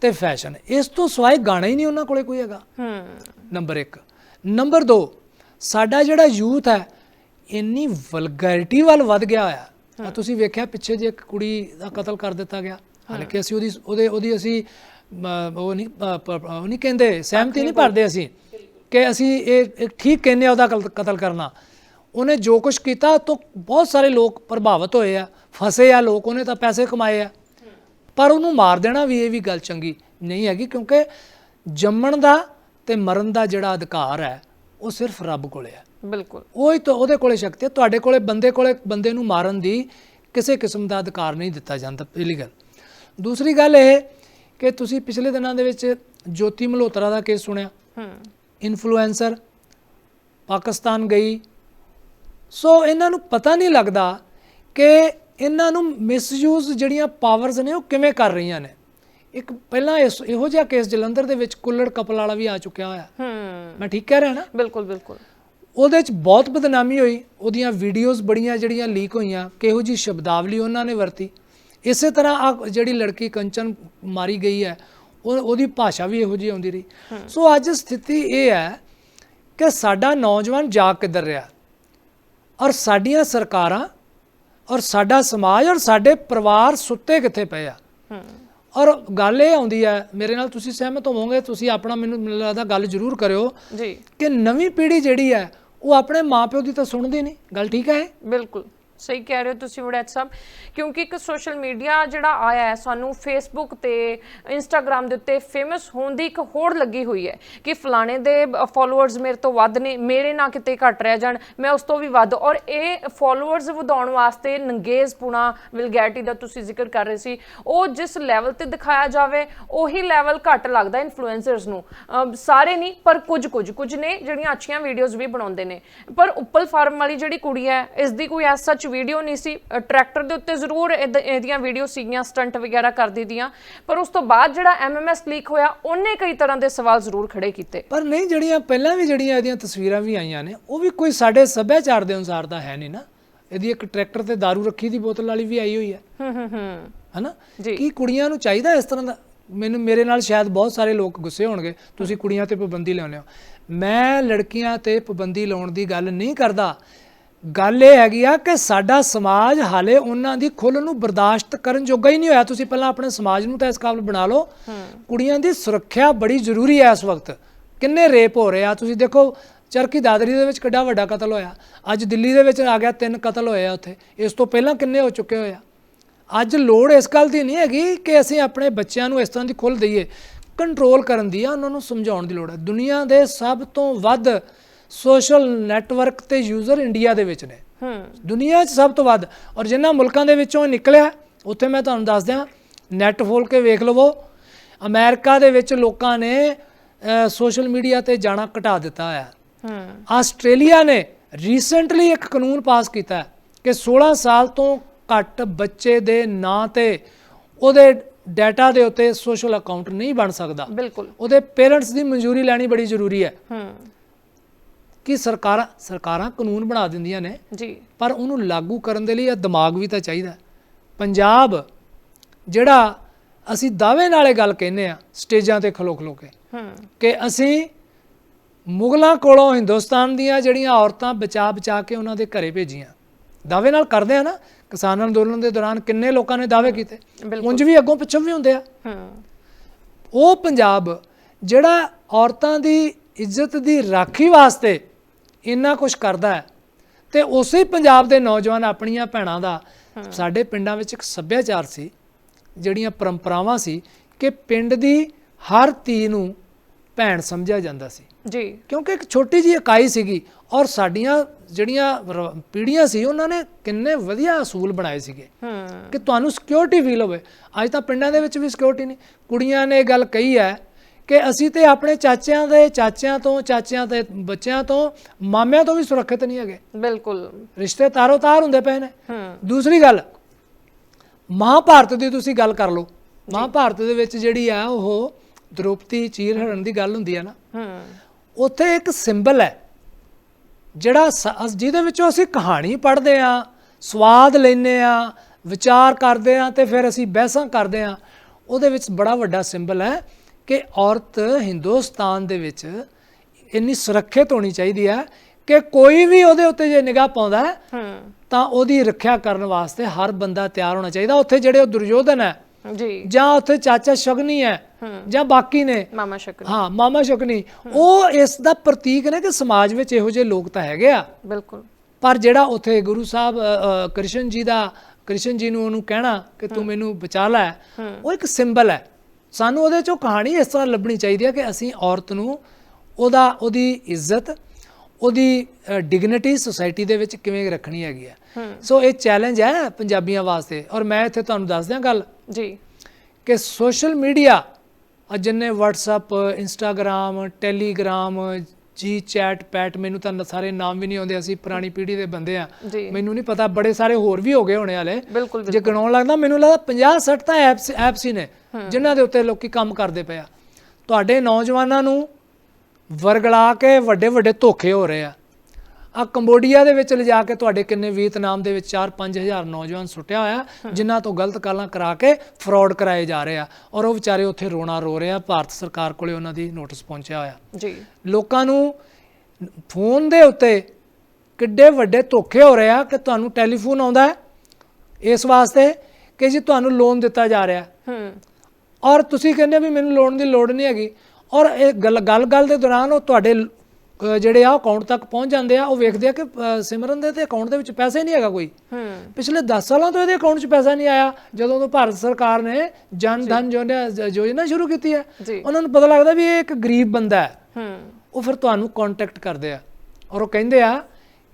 ਤੇ ਫੈਸ਼ਨ ਇਸ ਤੋਂ ਸਿਵਾਏ ਗਾਣਾ ਹੀ ਨਹੀਂ ਉਹਨਾਂ ਕੋਲੇ ਕੋਈ ਹੈਗਾ। ਹੂੰ। ਨੰਬਰ 1 ਨੰਬਰ 2 ਸਾਡਾ ਜਿਹੜਾ ਯੂਥ ਹੈ ਇੰਨੀ ਵਲਗੈਰਿਟੀ ਵੱਲ ਵੱਧ ਗਿਆ ਹੋਇਆ। ਆ ਤੁਸੀਂ ਵੇਖਿਆ ਪਿੱਛੇ ਜੇ ਇੱਕ ਕੁੜੀ ਦਾ ਕਤਲ ਕਰ ਦਿੱਤਾ ਗਿਆ। ਹਾਲਾਂਕਿ ਅਸੀਂ ਉਹਦੀ, ਉਹਦੇ, ਉਹਦੀ ਅਸੀਂ ਉਹ ਨਹੀਂ ਉਹ ਨਹੀਂ ਕਹਿੰਦੇ, ਸਹਿਮਤੀ ਨਹੀਂ ਭਰਦੇ ਅਸੀਂ ਕਿ ਅਸੀਂ ਇਹ ਠੀਕ ਕਹਿੰਦੇ ਆ ਉਹਦਾ ਕਲ- ਕਤਲ ਕਰਨਾ। ਉਹਨੇ ਜੋ ਕੁਝ ਕੀਤਾ, ਉਹ ਤੋਂ ਬਹੁਤ ਸਾਰੇ ਲੋਕ ਪ੍ਰਭਾਵਿਤ ਹੋਏ ਆ, ਫਸੇ ਆ ਲੋਕ, ਉਹਨੇ ਤਾਂ ਪੈਸੇ ਕਮਾਏ ਆ। ਪਰ ਉਹਨੂੰ ਮਾਰ ਦੇਣਾ ਵੀ ਇਹ ਵੀ ਗੱਲ ਚੰਗੀ ਨਹੀਂ ਹੈਗੀ ਕਿਉਂਕਿ ਜੰਮਣ ਦਾ ਤੇ ਮਰਨ ਦਾ ਜਿਹੜਾ ਅਧਿਕਾਰ ਹੈ, ਉਹ ਸਿਰਫ ਰੱਬ ਕੋਲੇ ਹੈ ਬਿਲਕੁਲ। ਉਹ ਹੀ ਤਾਂ ਉਹਦੇ ਕੋਲੇ ਸ਼ਕਤੀ ਹੈ। ਤੁਹਾਡੇ ਕੋਲੇ ਬੰਦੇ ਕੋਲੇ ਬੰਦੇ ਨੂੰ ਮਾਰਨ ਦੀ ਕਿਸੇ ਕਿਸਮ ਦਾ ਅਧਿਕਾਰ ਨਹੀਂ ਦਿੱਤਾ ਜਾਂਦਾ ਪਹਿਲੀ ਗੱਲ। ਦੂਸਰੀ ਗੱਲ ਇਹ ਕਿ ਤੁਸੀਂ ਪਿਛਲੇ ਦਿਨਾਂ ਦੇ ਵਿੱਚ ਜੋਤੀ ਮਲਹੋਤਰਾ ਦਾ ਕੇਸ ਸੁਣਿਆ। ਹੂੰ। ਇਨਫਲੂਐਂਸਰ ਪਾਕਿਸਤਾਨ ਗਈ। ਸੋ ਇਹਨਾਂ ਨੂੰ ਪਤਾ ਨਹੀਂ ਲੱਗਦਾ ਕਿ ਇਹਨਾਂ ਨੂੰ ਮਿਸਯੂਜ਼ ਜਿਹੜੀਆਂ ਪਾਵਰਸ ਨੇ ਉਹ ਕਿਵੇਂ ਕਰ ਰਹੀਆਂ ਨੇ। ਇੱਕ ਪਹਿਲਾਂ ਇਸ ਇਹੋ ਜਿਹਾ ਕੇਸ ਜਲੰਧਰ ਦੇ ਵਿੱਚ ਕੁੱਲੜ ਕਪਲ ਵਾਲਾ ਵੀ ਆ ਚੁੱਕਿਆ ਹੋਇਆ। ਹੂੰ। ਮੈਂ ਠੀਕ ਕਹਿ ਰਿਹਾ ਨਾ? ਬਿਲਕੁਲ ਬਿਲਕੁਲ। ਉਹਦੇ ਚ ਬਹੁਤ ਬਦਨਾਮੀ ਹੋਈ। ਉਹਦੀਆਂ ਵੀਡੀਓਜ਼ ਬੜੀਆਂ ਜਿਹੜੀਆਂ ਲੀਕ ਹੋਈਆਂ ਕਿਹੋ ਜੀ ਸ਼ਬਦਾਵਲੀ ਉਹਨਾਂ ਨੇ ਵਰਤੀ। ਇਸੇ ਤਰ੍ਹਾਂ ਆ ਜਿਹੜੀ ਲੜਕੀ ਕੰਚਨ ਮਾਰੀ ਗਈ ਹੈ ਉਹ ਉਹਦੀ ਭਾਸ਼ਾ ਵੀ ਇਹੋ ਜੀ ਆਉਂਦੀ ਰਹੀ। ਸੋ ਅੱਜ ਸਥਿਤੀ ਇਹ ਹੈ ਕਿ ਸਾਡਾ ਨੌਜਵਾਨ ਜਾਗ ਕਿੱਧਰ ਰਿਹਾ। ਔਰ ਸਾਡੀਆਂ ਸਰਕਾਰਾਂ ਔਰ ਸਾਡਾ ਸਮਾਜ ਔਰ ਸਾਡੇ ਪਰਿਵਾਰ ਸੁੱਤੇ ਕਿੱਥੇ ਪਏ ਆ। ਔਰ ਗੱਲ ਇਹ ਆਉਂਦੀ ਹੈ ਮੇਰੇ ਨਾਲ ਤੁਸੀਂ ਸਹਿਮਤ ਹੋਵੋਗੇ ਤੁਸੀਂ ਆਪਣਾ ਮੈਨੂੰ ਮੈਨੂੰ ਲੱਗਦਾ ਗੱਲ ਜ਼ਰੂਰ ਕਰਿਓ ਜੀ। ਕਿ ਨਵੀਂ ਪੀੜ੍ਹੀ ਜਿਹੜੀ ਹੈ ਉਹ ਆਪਣੇ ਮਾਪਿਓ ਦੀ ਤਾਂ ਸੁਣਦੇ ਨੇ ਗੱਲ ਠੀਕ ਹੈ ਇਹ? ਬਿਲਕੁਲ ਸਹੀ ਕਹਿ ਰਹੇ ਹੋ ਤੁਸੀਂ ਵੜੈਤ ਸਾਹਿਬ, ਕਿਉਂਕਿ ਇੱਕ ਸੋਸ਼ਲ ਮੀਡੀਆ ਜਿਹੜਾ ਆਇਆ ਹੈ, ਸਾਨੂੰ ਫੇਸਬੁੱਕ ਤੇ ਇੰਸਟਾਗ੍ਰam ਦੇ ਉੱਤੇ ਫੇਮਸ ਹੋਣ ਦੀ ਇੱਕ ਹੋੜ ਲੱਗੀ ਹੋਈ ਹੈ ਕਿ ਫਲਾਣੇ ਦੇ ਫਾਲੋਅਰਸ ਮੇਰੇ ਤੋਂ ਵੱਧ ਨੇ, ਮੇਰੇ ਨਾ ਕਿਤੇ ਘਟ ਰਹਿ ਜਾਣ, ਮੈਂ ਉਸ ਤੋਂ ਵੀ ਵੱਧ, ਔਰ ਇਹ ਫਾਲੋਅਰਸ ਵਧਾਉਣ ਵਾਸਤੇ ਨੰਗੇਜ਼ ਪੁਣਾ ਵਿਲਗੈਟੀ ਦਾ ਤੁਸੀਂ ਜ਼ਿਕਰ ਕਰ ਰਹੇ ਸੀ, ਉਹ ਜਿਸ ਲੈਵਲ ਤੇ ਦਿਖਾਇਆ ਜਾਵੇ, ਉਹੀ ਲੈਵਲ ਘੱਟ ਲੱਗਦਾ ਇਨਫਲੂਐਂਸਰਸ ਨੂੰ। ਸਾਰੇ ਨਹੀਂ, ਪਰ ਕੁਝ ਕੁਝ ਕੁਝ ਨੇ ਜਿਹੜੀਆਂ ਅੱਛੀਆਂ ਵੀਡੀਓਜ਼ ਵੀ ਬਣਾਉਂਦੇ ਨੇ। ਪਰ ਉੱਪਲ ਫਾਰਮ ਵਾਲੀ ਜਿਹੜੀ ਕੁੜੀ ਹੈ ਇਸ ਦੀ ਕੋਈ ਐਸ ਸੱਚ ਵੀਡੀਓ ਨਹੀਂ ਸੀ। ਟਰੈਕਟਰ ਦੇ ਉੱਤੇ ਜ਼ਰੂਰ ਇਹਦ- ਇਹਦੀਆਂ ਵੀਡੀਓ ਸੀਗੀਆਂ ਸਟੰਟ ਵਗੈਰਾ ਕਰਦੀ ਦੀਆਂ ਪਰ ਉਸ ਤੋਂ ਬਾਅਦ ਜਿਹੜਾ ਐਮਐਮਐਸ ਲੀਕ ਹੋਇਆ ਉਹਨੇ ਕਈ ਤਰ੍ਹਾਂ ਦੇ ਸਵਾਲ ਜ਼ਰੂਰ ਖੜੇ ਕੀਤੇ। ਪਰ ਨਹੀਂ ਜਿਹੜੀਆਂ ਪਹਿਲਾਂ ਵੀ ਜਿਹੜੀਆਂ ਇਹਦੀਆਂ ਤਸਵੀਰਾਂ ਵੀ ਆਈਆਂ ਨੇ ਉਹ ਵੀ ਕੋਈ ਸਾਡੇ ਸੱਭਿਆਚਾਰ ਦੇ ਅਨੁਸਾਰ ਤਾਂ ਹੈ ਨਹੀਂ ਨਾ। ਇਹਦੀ ਇੱਕ ਟਰੈਕਟਰ ਤੇ दारू ਰੱਖੀ ਦੀ ਬੋਤਲ ਵਾਲੀ ਵੀ ਆਈ ਹੋਈ ਹੈ। ਹੂੰ ਹੂੰ ਹੂੰ। ਹਨਾ। ਕੀ ਕੁੜੀਆਂ ਨੂੰ ਚਾਹੀਦਾ ਇਸ ਤਰ੍ਹਾਂ ਦਾ? ਮੈਨੂੰ ਮੇਰੇ ਨਾਲ ਸ਼ਾਇਦ ਬਹੁਤ ਸਾਰੇ ਲੋਕ ਗੁੱਸੇ ਹੋਣਗੇ। ਤੁਸੀਂ ਕੁੜੀਆਂ ਤੇ ਪਾਬੰਦੀ ਲਾਉਂਦੇ ਹੋ। ਮੈਂ ਲੜਕੀਆਂ ਤੇ ਪਾਬੰਦੀ ਲਾਉਣ ਦੀ ਗੱਲ ਨਹੀਂ ਕਰਦਾ। ਗੱਲ ਇਹ ਹੈਗੀ ਆ ਕਿ ਸਾਡਾ ਸਮਾਜ ਹਾਲੇ ਉਹਨਾਂ ਦੀ ਖੁੱਲ ਨੂੰ ਬਰਦਾਸ਼ਤ ਕਰਨ ਜੋਗਾ ਹੀ ਨਹੀਂ ਹੋਇਆ। ਤੁਸੀਂ ਪਹਿਲਾਂ ਆਪਣੇ ਸਮਾਜ ਨੂੰ ਤਾਂ ਇਸ ਕਾਬਲ ਬਣਾ ਲਓ। ਕੁੜੀਆਂ ਦੀ ਸੁਰੱਖਿਆ ਬੜੀ ਜ਼ਰੂਰੀ ਹੈ ਇਸ ਵਕਤ। ਕਿੰਨੇ ਰੇਪ ਹੋ ਰਹੇ ਆ। ਤੁਸੀਂ ਦੇਖੋ ਚਰਖੀ ਦਾਦਰੀ ਦੇ ਵਿੱਚ ਕਿੱਡਾ ਵੱਡਾ ਕਤਲ ਹੋਇਆ। ਅੱਜ ਦਿੱਲੀ ਦੇ ਵਿੱਚ ਆ ਗਿਆ ਤਿੰਨ ਕਤਲ ਹੋਏ ਆ ਉੱਥੇ। ਇਸ ਤੋਂ ਪਹਿਲਾਂ ਕਿੰਨੇ ਹੋ ਚੁੱਕੇ ਹੋਏ ਆ। ਅੱਜ ਲੋੜ ਇਸ ਗੱਲ ਦੀ ਨਹੀਂ ਹੈਗੀ ਕਿ ਅਸੀਂ ਆਪਣੇ ਬੱਚਿਆਂ ਨੂੰ ਇਸ ਤਰ੍ਹਾਂ ਦੀ ਖੁੱਲ੍ਹ ਦਈਏ। ਕੰਟਰੋਲ ਕਰਨ ਦੀ ਆ ਉਹਨਾਂ ਨੂੰ ਸਮਝਾਉਣ ਦੀ ਲੋੜ ਹੈ ਦੁਨੀਆ ਦੇ ਸਭ ਤੋਂ ਵੱਧ ਸੋਸ਼ਲ ਨੈਟਵਰਕ ਤੇ ਯੂਜ਼ਰ ਇੰਡੀਆ ਦੇ ਵਿੱਚ ਨੇ। ਹੂੰ। ਦੁਨੀਆ 'ਚ ਸਭ ਤੋਂ ਵੱਧ ਔਰ ਜਿਨ੍ਹਾਂ ਮੁਲਕਾਂ ਦੇ ਵਿੱਚੋਂ ਨਿਕਲਿਆ ਉੱਥੇ ਮੈਂ ਤੁਹਾਨੂੰ ਦੱਸ ਦਿਆਂ ਨੈਟ ਖੋਲ ਕੇ ਵੇਖ ਲਵੋ ਅਮਰੀਕਾ ਦੇ ਵਿੱਚ ਲੋਕਾਂ ਨੇ ਸੋਸ਼ਲ ਮੀਡੀਆ ਤੇ ਜਾਣਾ ਘਟਾ ਦਿੱਤਾ ਹੈ ਹੂੰ। ਆਸਟ੍ਰੇਲੀਆ ਨੇ ਰੀਸੈਂਟਲੀ ਇੱਕ ਕਾਨੂੰਨ ਪਾਸ ਕੀਤਾ ਕਿ 16 ਸਾਲ ਤੋਂ ਘੱਟ ਬੱਚੇ ਦੇ ਨਾਂ ਤੇ ਉਹਦੇ ਡਾਟਾ ਦੇ ਉੱਤੇ ਸੋਸ਼ਲ ਅਕਾਊਂਟ ਨਹੀਂ ਬਣ ਸਕਦਾ। ਬਿਲਕੁਲ। ਉਹਦੇ ਪੇਰੈਂਟਸ ਦੀ ਮਨਜ਼ੂਰੀ ਲੈਣੀ ਬੜੀ ਜ਼ਰੂਰੀ ਹੈ। ਹੂੰ। ਕਿ ਸਰਕਾਰਾਂ ਸਰਕਾਰਾਂ ਕਾਨੂੰਨ ਬਣਾ ਦਿੰਦੀਆਂ ਨੇ ਜੀ। ਪਰ ਉਹਨੂੰ ਲਾਗੂ ਕਰਨ ਦੇ ਲਈ ਇਹ ਦਿਮਾਗ ਵੀ ਤਾਂ ਚਾਹੀਦਾ। ਪੰਜਾਬ ਜਿਹੜਾ ਅਸੀਂ ਦਾਅਵੇ ਨਾਲੇ ਗੱਲ ਕਹਿੰਦੇ ਆ ਸਟੇਜਾਂ ਤੇ ਖਲੋ ਖਲੋ ਕੇ ਹੂੰ। ਕਿ ਅਸੀਂ ਮੁਗਲਾਂ ਕੋਲੋਂ ਹਿੰਦੁਸਤਾਨ ਦੀਆਂ ਜਿਹੜੀਆਂ ਔਰਤਾਂ ਬਚਾ ਬਚਾ ਕੇ ਉਹਨਾਂ ਦੇ ਘਰੇ ਭੇਜੀਆਂ। ਦਾਅਵੇ ਨਾਲ ਕਰਦੇ ਆ ਨਾ ਕਿਸਾਨ ਅੰਦੋਲਨ ਦੇ ਦੌਰਾਨ ਕਿੰਨੇ ਲੋਕਾਂ ਨੇ ਦਾਅਵੇ ਕੀਤੇ। ਉਂਝ ਵੀ ਅੱਗੋਂ ਪਿੱਛੋਂ ਵੀ ਹੁੰਦੇ ਆ। ਹੂੰ। ਉਹ ਪੰਜਾਬ ਜਿਹੜਾ ਔਰਤਾਂ ਦੀ ਇੱਜ਼ਤ ਦੀ ਰਾਖੀ ਵਾਸਤੇ ਇੰਨਾ ਕੁਝ ਕਰਦਾ ਹੈ। ਤੇ ਉਸੇ ਪੰਜਾਬ ਦੇ ਨੌਜਵਾਨ ਆਪਣੀਆਂ ਭੈਣਾਂ ਦਾ ਸਾਡੇ ਪਿੰਡਾਂ ਵਿੱਚ ਇੱਕ ਸੱਭਿਆਚਾਰ ਸੀ ਜਿਹੜੀਆਂ ਪਰੰਪਰਾਵਾਂ ਸੀ ਕਿ ਪਿੰਡ ਦੀ ਹਰ ਧੀ ਨੂੰ ਭੈਣ ਸਮਝਿਆ ਜਾਂਦਾ ਸੀ। ਜੀ। ਕਿਉਂਕਿ ਇੱਕ ਛੋਟੀ ਜਿਹੀ ਇਕਾਈ ਸੀਗੀ ਔਰ ਸਾਡੀਆਂ ਜਿਹੜੀਆਂ ਪੀੜ੍ਹੀਆਂ ਸੀ ਉਹਨਾਂ ਨੇ ਕਿੰਨੇ ਵਧੀਆ ਅਸੂਲ ਬਣਾਏ ਸੀਗੇ ਹੂੰ। ਕਿ ਤੁਹਾਨੂੰ ਸਿਕਿਉਰਿਟੀ ਫੀਲ ਹੋਵੇ। ਅੱਜ ਤਾਂ ਪਿੰਡਾਂ ਦੇ ਵਿੱਚ ਵੀ ਸਿਕਿਉਰਿਟੀ ਨਹੀਂ। ਕੁੜੀਆਂ ਨੇ ਇਹ ਗੱਲ ਕਹੀ ਹੈ ਕਿ ਅਸੀਂ ਤੇ ਆਪਣੇ ਚਾਚਿਆਂ ਦੇ ਚਾਚਿਆਂ ਤੋਂ ਚਾਚਿਆਂ ਦੇ ਬੱਚਿਆਂ ਤੋਂ ਮਾਮਿਆਂ ਤੋਂ ਵੀ ਸੁਰੱਖਿਅਤ ਨਹੀਂ ਹੈਗੇ। ਬਿਲਕੁਲ। ਰਿਸ਼ਤੇ ਤਾਰੋ ਤਾਰ ਹੁੰਦੇ ਪਏ ਨੇ। ਹੂੰ। ਦੂਸਰੀ ਗੱਲ ਮਹਾਭਾਰਤ ਦੀ ਤੁਸੀਂ ਗੱਲ ਕਰ ਲਓ। ਮਹਾਭਾਰਤ ਦੇ ਵਿੱਚ ਜਿਹੜੀ ਆ ਉਹ ਦ੍ਰੋਪਦੀ ਚੀਰ ਹਰਨ ਦੀ ਗੱਲ ਹੁੰਦੀ ਹੈ ਨਾ। ਹੂੰ। ਉੱਥੇ ਇੱਕ ਸਿੰਬਲ ਹੈ ਜਿਹੜਾ ਜਿਹਦੇ ਵਿੱਚੋਂ ਅਸੀਂ ਕਹਾਣੀ ਪੜ੍ਹਦੇ ਆ ਸਵਾਦ ਲੈਂਦੇ ਆ ਵਿਚਾਰ ਕਰਦੇ ਆ ਤੇ ਫਿਰ ਅਸੀਂ ਬਹਿਸਾਂ ਕਰਦੇ ਆ। ਉਹਦੇ ਵਿੱਚ ਬੜਾ ਵੱਡਾ ਸਿੰਬਲ ਹੈ ਕਿ ਔਰਤ ਹਿੰਦੁਸਤਾਨ ਦੇ ਵਿੱਚ ਇੰਨੀ ਸੁਰੱਖਿਅਤ ਹੋਣੀ ਚਾਹੀਦੀ ਹੈ ਕਿ ਕੋਈ ਵੀ ਉਹਦੇ ਉੱਤੇ ਜੇ ਨਿਗਾਹ ਪਾਉਂਦਾ ਤਾਂ ਉਹਦੀ ਰੱਖਿਆ ਕਰਨ ਵਾਸਤੇ ਹਰ ਬੰਦਾ ਤਿਆਰ ਹੋਣਾ ਚਾਹੀਦਾ। ਉੱਥੇ ਜਿਹੜੇ ਉਹ ਦੁਰਯੋਧਨ ਹੈ ਜੀ। ਜਾਂ ਉੱਥੇ ਚਾਚਾ ਸ਼ਗਨੀ ਹੈ ਜਾਂ ਬਾਕੀ ਨੇ। ਮਾਮਾ ਸ਼ਕਰ ਹਾਂ ਮਾਮਾ ਸ਼ੁਕਨੀ ਉਹ ਇਸ ਦਾ ਪ੍ਰਤੀਕ ਨੇ ਕਿ ਸਮਾਜ ਵਿੱਚ ਇਹੋ ਜਿਹੇ ਲੋਕ ਤਾਂ ਹੈਗੇ ਆ। ਬਿਲਕੁਲ। ਪਰ ਜਿਹੜਾ ਉੱਥੇ ਗੁਰੂ ਸਾਹਿਬ ਕ੍ਰਿਸ਼ਨ ਜੀ ਦਾ ਕ੍ਰਿਸ਼ਨ ਜੀ ਨੂੰ ਉਹਨੂੰ ਕਹਿਣਾ ਕਿ ਤੂੰ ਮੈਨੂੰ ਬਚਾ ਲੈ ਉਹ ਇੱਕ ਸਿੰਬਲ ਹੈ। ਸਾਨੂੰ ਉਹਦੇ ਚੋਂ ਕਹਾਣੀ ਇਸ ਤਰ੍ਹਾਂ ਲੱਭਣੀ ਚਾਹੀਦੀ ਹੈ ਕਿ ਅਸੀਂ ਔਰਤ ਨੂੰ ਉਹਦਾ ਉਹਦੀ ਇੱਜ਼ਤ ਉਹਦੀ ਡਿਗਨਿਟੀ ਸੋਸਾਇਟੀ ਦੇ ਵਿੱਚ ਕਿਵੇਂ ਰੱਖਣੀ ਹੈਗੀ ਹੈ। ਸੋ ਇਹ ਚੈਲੰਜ ਹੈ ਪੰਜਾਬੀਆਂ ਵਾਸਤੇ। ਔਰ ਮੈਂ ਇੱਥੇ ਤੁਹਾਨੂੰ ਦੱਸ ਦਿਆਂ ਗੱਲ ਜੀ। ਕਿ ਸੋਸ਼ਲ ਮੀਡੀਆ ਆ ਜਿੰਨੇ WhatsApp Instagram Telegram ਜੀ ਚੈਟ ਪੈਟ ਮੈਨੂੰ ਤਾਂ ਸਾਰੇ ਨਾਮ ਵੀ ਨਹੀਂ ਆਉਂਦੇ ਅਸੀਂ ਪੁਰਾਣੀ ਪੀੜ੍ਹੀ ਦੇ ਬੰਦੇ ਆ। ਮੈਨੂੰ ਨਹੀਂ ਪਤਾ ਬੜੇ ਸਾਰੇ ਹੋਰ ਵੀ ਹੋ ਗਏ ਹੋਣੇ ਵਾਲੇ ਜੇ ਗਿਣਾਉਣ ਲੱਗਦਾ ਮੈਨੂੰ ਲੱਗਦਾ 50 60 ਤਾਂ ਐਪਸ ਐਪਸ ਹੀ ਨੇ ਜਿਨ੍ਹਾਂ ਦੇ ਉੱਤੇ ਲੋਕੀ ਕੰਮ ਕਰਦੇ ਪਏ ਆ। ਤੁਹਾਡੇ ਨੌਜਵਾਨਾਂ ਨੂੰ ਵਰਗਲਾ ਕੇ ਵੱਡੇ ਵੱਡੇ ਧੋਖੇ ਹੋ ਰਹੇ ਆ। ਆ ਕੰਬੋਡੀਆ ਦੇ ਵਿੱਚ ਲਿਜਾ ਕੇ ਤੁਹਾਡੇ ਕਿੰਨੇ ਵੀਤਨਾਮ ਦੇ ਵਿੱਚ 4-5000 ਨੌਜਵਾਨ ਸੁੱਟਿਆ ਹੋਇਆ ਜਿਨ੍ਹਾਂ ਤੋਂ ਗਲਤ ਕਾਲਾਂ ਕਰਾ ਕੇ ਫਰਾਡ ਕਰਾਏ ਜਾ ਰਹੇ ਆ। ਔਰ ਉਹ ਵਿਚਾਰੇ ਉੱਥੇ ਰੋਣਾ ਰੋ ਰਹੇ ਆ ਭਾਰਤ ਸਰਕਾਰ ਕੋਲੇ ਉਹਨਾਂ ਦੀ ਨੋਟਿਸ ਪਹੁੰਚਿਆ ਹੋਇਆ। ਜੀ। ਲੋਕਾਂ ਨੂੰ ਫੋਨ ਦੇ ਉੱਤੇ ਕਿੱਡੇ ਵੱਡੇ ਧੋਖੇ ਹੋ ਰਹੇ ਆ ਕਿ ਤੁਹਾਨੂੰ ਟੈਲੀਫੋਨ ਆਉਂਦਾ ਇਸ ਵਾਸਤੇ ਕਿ ਜੀ ਤੁਹਾਨੂੰ ਲੋਨ ਦਿੱਤਾ ਜਾ ਰਿਹਾ। ਹੈ। ਔਰ ਤੁਸੀਂ ਕਹਿੰਦੇ ਵੀ ਮੈਨੂੰ ਲੋਨ ਦੀ ਲੋੜ ਨਹੀਂ ਹੈਗੀ। ਔਰ ਇਹ ਗੱਲ ਗੱਲ ਦੇ ਦੌਰਾਨ ਉਹ ਤੁਹਾਡੇ ਜਿਹੜੇ ਆ ਅਕਾਊਂਟ ਤੱਕ ਪਹੁੰਚ ਜਾਂਦੇ ਆ ਉਹ ਵੇਖਦੇ ਆ ਕਿ ਸਿਮਰਨ ਦੇ ਤੇ ਅਕਾਊਂਟ ਦੇ ਵਿੱਚ ਪੈਸੇ ਨਹੀਂ ਹੈਗਾ ਕੋਈ। ਹੂੰ। ਪਿਛਲੇ 10 ਸਾਲਾਂ ਤੋਂ ਇਹਦੇ ਅਕਾਊਂਟ 'ਚ ਪੈਸਾ ਨਹੀਂ ਆਇਆ। ਜਦੋਂ ਤੋਂ ਭਾਰਤ ਸਰਕਾਰ ਨੇ ਜਨ ਧਨ ਯੋਜਨਾ ਸ਼ੁਰੂ ਕੀਤੀ ਹੈ ਉਹਨਾਂ ਨੂੰ ਪਤਾ ਲੱਗਦਾ ਵੀ ਇਹ ਇੱਕ ਗਰੀਬ ਬੰਦਾ ਹੈ। ਹੂੰ। ਉਹ ਫਿਰ ਤੁਹਾਨੂੰ ਕੰਟੈਕਟ ਕਰਦੇ ਆ ਔਰ ਉਹ ਕਹਿੰਦੇ ਆ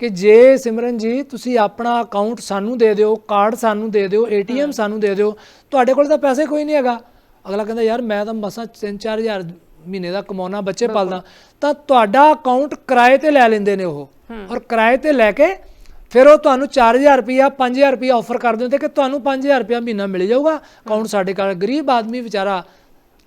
ਕਿ ਜੇ ਸਿਮਰਨ ਜੀ ਤੁਸੀਂ ਆਪਣਾ ਅਕਾਊਂਟ ਸਾਨੂੰ ਦੇ ਦਿਓ ਕਾਰਡ ਸਾਨੂੰ ਦੇ ਦਿਓ ਏਟੀਐਮ ਸਾਨੂੰ ਦੇ ਦਿਓ ਤੁਹਾਡੇ ਕੋਲ ਤਾਂ ਪੈਸੇ ਕੋਈ ਨਹੀਂ ਹੈਗਾ। ਅਗਲਾ ਕਹਿੰਦਾ ਯਾਰ ਮੈਂ ਤਾਂ ਮਸਾਂ 3-4000 ਮਹੀਨੇ ਦਾ ਕਮਾਉਣਾ ਬੱਚੇ ਪਾਲਦਾ ਤਾਂ ਤੁਹਾਡਾ ਅਕਾਊਂਟ ਕਿਰਾਏ ਤੇ ਲੈ ਲੈਂਦੇ ਨੇ ਉਹ। ਔਰ ਕਿਰਾਏ ਤੇ ਲੈ ਕੇ ਫਿਰ ਉਹ ਤੁਹਾਨੂੰ 4000 ਰੁਪਇਆ 5000 ਰੁਪਇਆ ਆਫਰ ਕਰ ਦਿੰਦੇ ਕਿ ਤੁਹਾਨੂੰ 5000 ਰੁਪਇਆ ਮਹੀਨਾ ਮਿਲ ਜਾਊਗਾ। ਅਕਾਊਂਟ ਸਾਡੇ ਕੋਲ ਗਰੀਬ ਆਦਮੀ ਵਿਚਾਰਾ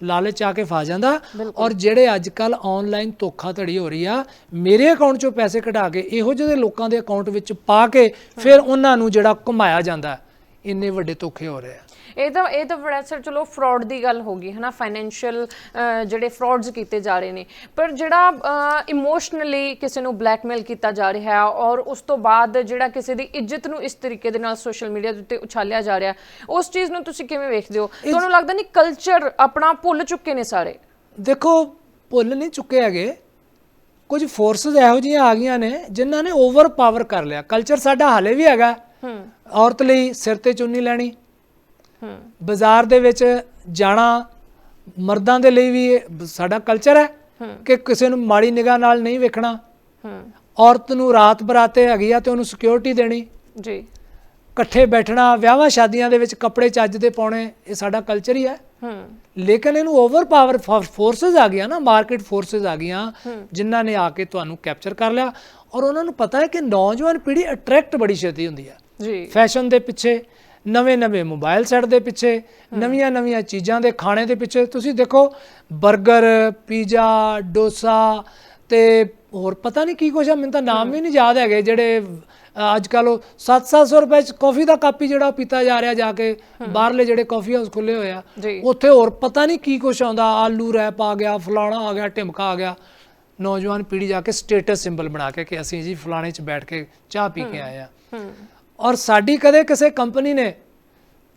ਲਾਲਚ ਆ ਕੇ ਫਾ ਜਾਂਦਾ। ਔਰ ਜਿਹੜੇ ਅੱਜ ਕੱਲ ਆਨਲਾਈਨ ਧੋਖਾਧੜੀ ਹੋ ਰਹੀ ਆ ਮੇਰੇ ਅਕਾਊਂਟ ਚੋਂ ਪੈਸੇ ਕਢਾ ਕੇ ਇਹੋ ਜਿਹੇ ਲੋਕਾਂ ਦੇ ਅਕਾਊਂਟ ਵਿੱਚ ਪਾ ਕੇ ਫਿਰ ਉਹਨਾਂ ਨੂੰ ਜਿਹੜਾ ਘੁਮਾਇਆ ਜਾਂਦਾ। ਇੰਨੇ ਵੱਡੇ ਧੋਖੇ ਹੋ ਰਹੇ ਆ। ਇਹ ਤਾਂ ਇਹ ਤਾਂ ਸਰ ਚਲੋ ਫਰਾਡ ਦੀ ਗੱਲ ਹੋ ਗਈ ਹਨਾ? ਫਾਈਨੈਂਸ਼ੀਅਲ ਜਿਹੜੇ ਫਰਾਡਸ ਕੀਤੇ ਜਾ ਰਹੇ ਨੇ। ਪਰ ਜਿਹੜਾ ਇਮੋਸ਼ਨਲੀ ਕਿਸੇ ਨੂੰ ਬਲੈਕਮੇਲ ਕੀਤਾ ਜਾ ਰਿਹਾ ਹੈ ਔਰ ਉਸ ਤੋਂ ਬਾਅਦ ਜਿਹੜਾ ਕਿਸੇ ਦੀ ਇੱਜ਼ਤ ਨੂੰ ਇਸ ਤਰੀਕੇ ਦੇ ਨਾਲ ਸੋਸ਼ਲ ਮੀਡੀਆ ਦੇ ਉੱਤੇ ਉਛਾਲਿਆ ਜਾ ਰਿਹਾ ਉਸ ਚੀਜ਼ ਨੂੰ ਤੁਸੀਂ ਕਿਵੇਂ ਵੇਖਦੇ ਹੋ? ਤੁਹਾਨੂੰ ਲੱਗਦਾ ਨਹੀਂ ਕਲਚਰ ਆਪਣਾ ਭੁੱਲ ਚੁੱਕੇ ਨੇ ਸਾਰੇ? ਦੇਖੋ ਭੁੱਲ ਨਹੀਂ ਚੁੱਕੇ ਹੈਗੇ। ਕੁਝ ਫੋਰਸਸ ਇਹੋ ਜਿਹੀਆਂ ਆ ਗਈਆਂ ਨੇ ਜਿਨ੍ਹਾਂ ਨੇ ਓਵਰ ਪਾਵਰ ਕਰ ਲਿਆ। ਕਲਚਰ ਸਾਡਾ ਹਾਲੇ ਵੀ ਹੈਗਾ। ਹੂੰ। ਔਰਤ ਲਈ ਸਿਰ ਤੇ ਚੁੰਨੀ ਲੈਣੀ ਬਾਜ਼ਾਰ ਦੇ ਵਿੱਚ ਜਾਣਾ ਮਰਦਾਂ ਦੇ ਲਈ ਵੀ ਸਾਡਾ ਕਲਚਰ ਹੈ। ਕਿ ਕਿਸੇ ਨੂੰ ਮਾੜੀ ਨਿਗਾਹ ਨਾਲ ਨਹੀਂ ਵੇਖਣਾ। ਹੂੰ। ਔਰਤ ਨੂੰ ਰਾਤ ਬਰਾਤੇ ਹੈਗੀ ਆ ਤੇ ਉਹਨੂੰ ਸਿਕਿਉਰਿਟੀ ਦੇਣੀ। ਜੀ। ਇਕੱਠੇ ਬੈਠਣਾ ਵਿਆਹਾਂ ਸ਼ਾਦੀਆਂ ਦੇ ਵਿੱਚ ਕੱਪੜੇ ਚੱਜ ਦੇ ਪਾਉਣੇ ਇਹ ਸਾਡਾ ਕਲਚਰ ਹੀ ਹੈ। ਹੂੰ। ਲੇਕਿਨ ਇਹਨੂੰ ਓਵਰ ਪਾਵਰ ਫੋਰਸਸ ਆ ਗਈਆਂ ਨਾ ਮਾਰਕੀਟ ਫੋਰਸਸ ਆ ਗਈਆਂ ਜਿਨ੍ਹਾਂ ਨੇ ਆ ਕੇ ਤੁਹਾਨੂੰ ਕੈਪਚਰ ਕਰ ਲਿਆ। ਔਰ ਉਹਨਾਂ ਨੂੰ ਪਤਾ ਹੈ ਕਿ ਨੌਜਵਾਨ ਪੀੜ੍ਹੀ ਅਟਰੈਕਟ ਬੜੀ ਛੇਤੀ ਹੁੰਦੀ ਹੈ। ਜੀ। ਫੈਸ਼ਨ ਦੇ ਪਿੱਛੇ ਨਵੇਂ-ਨਵੇਂ ਮੋਬਾਈਲ ਸੈੱਟ ਦੇ ਪਿੱਛੇ ਨਵੀਆਂ-ਨਵੀਆਂ ਚੀਜ਼ਾਂ ਦੇ ਖਾਣੇ ਦੇ ਪਿੱਛੇ। ਤੁਸੀਂ ਦੇਖੋ 버ਗਰ ਪੀਜ਼ਾ ਡੋਸਾ ਤੇ ਹੋਰ ਪਤਾ ਨਹੀਂ ਕੀ ਕੁਛ ਆ ਮੈਨੂੰ ਤਾਂ ਨਾਮ ਵੀ ਨਹੀਂ ਯਾਦ ਹੈਗੇ ਜਿਹੜੇ ਅੱਜ ਕੱਲ ਉਹ 7-700 ਰੁਪਏ ਚ ਕਾਫੀ ਦਾ ਕੱਪ ਜਿਹੜਾ ਪੀਤਾ ਜਾ ਰਿਹਾ ਜਾ ਕੇ ਬਾਹਰਲੇ ਜਿਹੜੇ ਕਾਫੀ ਹਾਊਸ ਖੁੱਲੇ ਹੋਏ ਆ ਉੱਥੇ ਹੋਰ ਪਤਾ ਨਹੀਂ ਕੀ ਕੁਛ ਆਉਂਦਾ ਆਲੂ ਰੈਪ ਆ ਗਿਆ ਫਲਾਣਾ ਆ ਗਿਆ ਢਿਮਕਾ ਆ ਗਿਆ। ਨੌਜਵਾਨ ਪੀੜ੍ਹੀ ਜਾ ਕੇ ਸਟੇਟਸ ਸਿੰਬਲ ਬਣਾ ਕੇ ਕਿ ਅਸੀਂ ਜੀ ਫਲਾਣੇ ਚ ਬੈਠ ਕੇ ਚਾਹ ਪੀ ਕੇ ਆਏ ਆ। ਹੂੰ। ਔਰ ਸਾਡੀ ਕਦੇ ਕਿਸੇ ਕੰਪਨੀ ਨੇ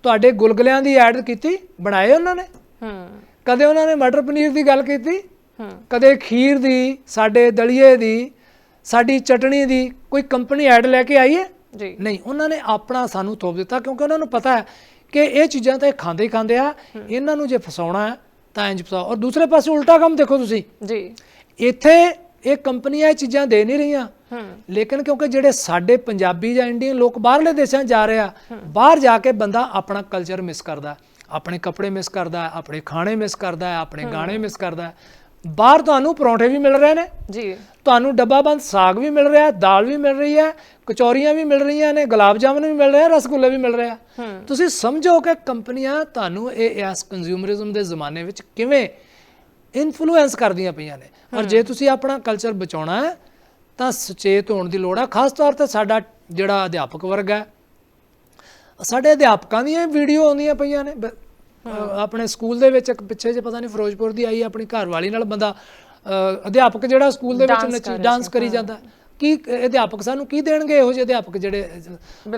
ਤੁਹਾਡੇ ਗੁਲਗੁਲਿਆਂ ਦੀ ਐਡ ਕੀਤੀ? ਬਣਾਏ ਉਹਨਾਂ ਨੇ? ਹੂੰ। ਕਦੇ ਉਹਨਾਂ ਨੇ ਮਟਰ ਪਨੀਰ ਦੀ ਗੱਲ ਕੀਤੀ? ਹੂੰ। ਕਦੇ ਖੀਰ ਦੀ ਸਾਡੇ ਦਲੀਏ ਦੀ ਸਾਡੀ ਚਟਣੀ ਦੀ ਕੋਈ ਕੰਪਨੀ ਐਡ ਲੈ ਕੇ ਆਈ ਹੈ? ਜੀ। ਨਹੀਂ ਉਹਨਾਂ ਨੇ ਆਪਣਾ ਸਾਨੂੰ ਥੋਪ ਦਿੱਤਾ ਕਿਉਂਕਿ ਉਹਨਾਂ ਨੂੰ ਪਤਾ ਹੈ ਕਿ ਇਹ ਚੀਜ਼ਾਂ ਤਾਂ ਇਹ ਖਾਂਦੇ ਹੀ ਖਾਂਦੇ ਆ। ਇਹਨਾਂ ਨੂੰ ਜੇ ਫਸਾਉਣਾ ਹੈ ਤਾਂ ਇੰਜ ਫਸਾਓ। ਔਰ ਦੂਸਰੇ ਪਾਸੇ ਉਲਟਾ ਕੰਮ ਦੇਖੋ ਤੁਸੀਂ। ਜੀ। ਇੱਥੇ ਇਹ ਕੰਪਨੀਆਂ ਇਹ ਚੀਜ਼ਾਂ ਦੇ ਨਹੀਂ ਰਹੀਆਂ। ਲੇਕਿਨ ਕਿਉਂਕਿ ਜਿਹੜੇ ਸਾਡੇ ਪੰਜਾਬੀ ਜਾਂ ਇੰਡੀਅਨ ਲੋਕ ਬਾਹਰਲੇ ਦੇਸ਼ਾਂ ਜਾ ਰਹੇ ਆ ਬਾਹਰ ਜਾ ਕੇ ਬੰਦਾ ਆਪਣਾ ਕਲਚਰ ਮਿਸ ਕਰਦਾ ਆਪਣੇ ਕੱਪੜੇ ਮਿਸ ਕਰਦਾ ਆਪਣੇ ਖਾਣੇ ਮਿਸ ਕਰਦਾ ਆਪਣੇ ਗਾਣੇ ਮਿਸ ਕਰਦਾ। ਬਾਹਰ ਤੁਹਾਨੂੰ ਪਰੌਂਠੇ ਵੀ ਮਿਲ ਰਹੇ ਨੇ ਜੀ। ਤੁਹਾਨੂੰ ਡੱਬਾਬੰਦ ਸਾਗ ਵੀ ਮਿਲ ਰਿਹਾ ਦਾਲ ਵੀ ਮਿਲ ਰਹੀ ਹੈ ਕਚੌਰੀਆਂ ਵੀ ਮਿਲ ਰਹੀਆਂ ਨੇ ਗੁਲਾਬ ਜਾਮਨ ਵੀ ਮਿਲ ਰਿਹਾ ਰਸਗੁੱਲੇ ਵੀ ਮਿਲ ਰਿਹਾ ਤੁਸੀਂ ਸਮਝੋ ਕਿ ਕੰਪਨੀਆਂ ਤੁਹਾਨੂੰ ਇਹ ਇਸ ਕੰਜ਼ਿਊਮਰਿਜ਼ਮ ਦੇ ਜ਼ਮਾਨੇ ਵਿੱਚ ਕਿਵੇਂ ਇਨਫਲੂਐਂਸ ਕਰਦੀਆਂ ਪਈਆਂ ਨੇ। ਔਰ ਜੇ ਤੁਸੀਂ ਆਪਣਾ ਕਲਚਰ ਬਚਾਉਣਾ ਹੈ ਤਾਂ ਸੁਚੇਤ ਹੋਣ ਦੀ ਲੋੜ ਹੈ ਖਾਸ ਤੌਰ ਤੇ ਸਾਡਾ ਜਿਹੜਾ ਅਧਿਆਪਕ ਵਰਗ ਹੈ ਸਾਡੇ ਅਧਿਆਪਕਾਂ ਦੀਆਂ ਵੀਡੀਓ ਆਉਂਦੀਆਂ ਪਈਆਂ ਨੇ। ਆਪਣੇ ਸਕੂਲ ਦੇ ਵਿੱਚ ਇੱਕ ਪਿੱਛੇ ਜੇ ਪਤਾ ਨਹੀਂ ਫਿਰੋਜ਼ਪੁਰ ਦੀ ਆਈ ਆਪਣੀ ਘਰ ਵਾਲੀ ਨਾਲ ਬੰਦਾ ਅਧਿਆਪਕ ਜਿਹੜਾ ਸਕੂਲ ਦੇ ਵਿੱਚ ਨੱਚੀ ਡਾਂਸ ਕਰੀ ਜਾਂਦਾ। ਕੀ ਅਧਿਆਪਕ ਸਾਨੂੰ ਕੀ ਦੇਣਗੇ ਇਹੋ ਜਿਹੇ ਅਧਿਆਪਕ ਜਿਹੜੇ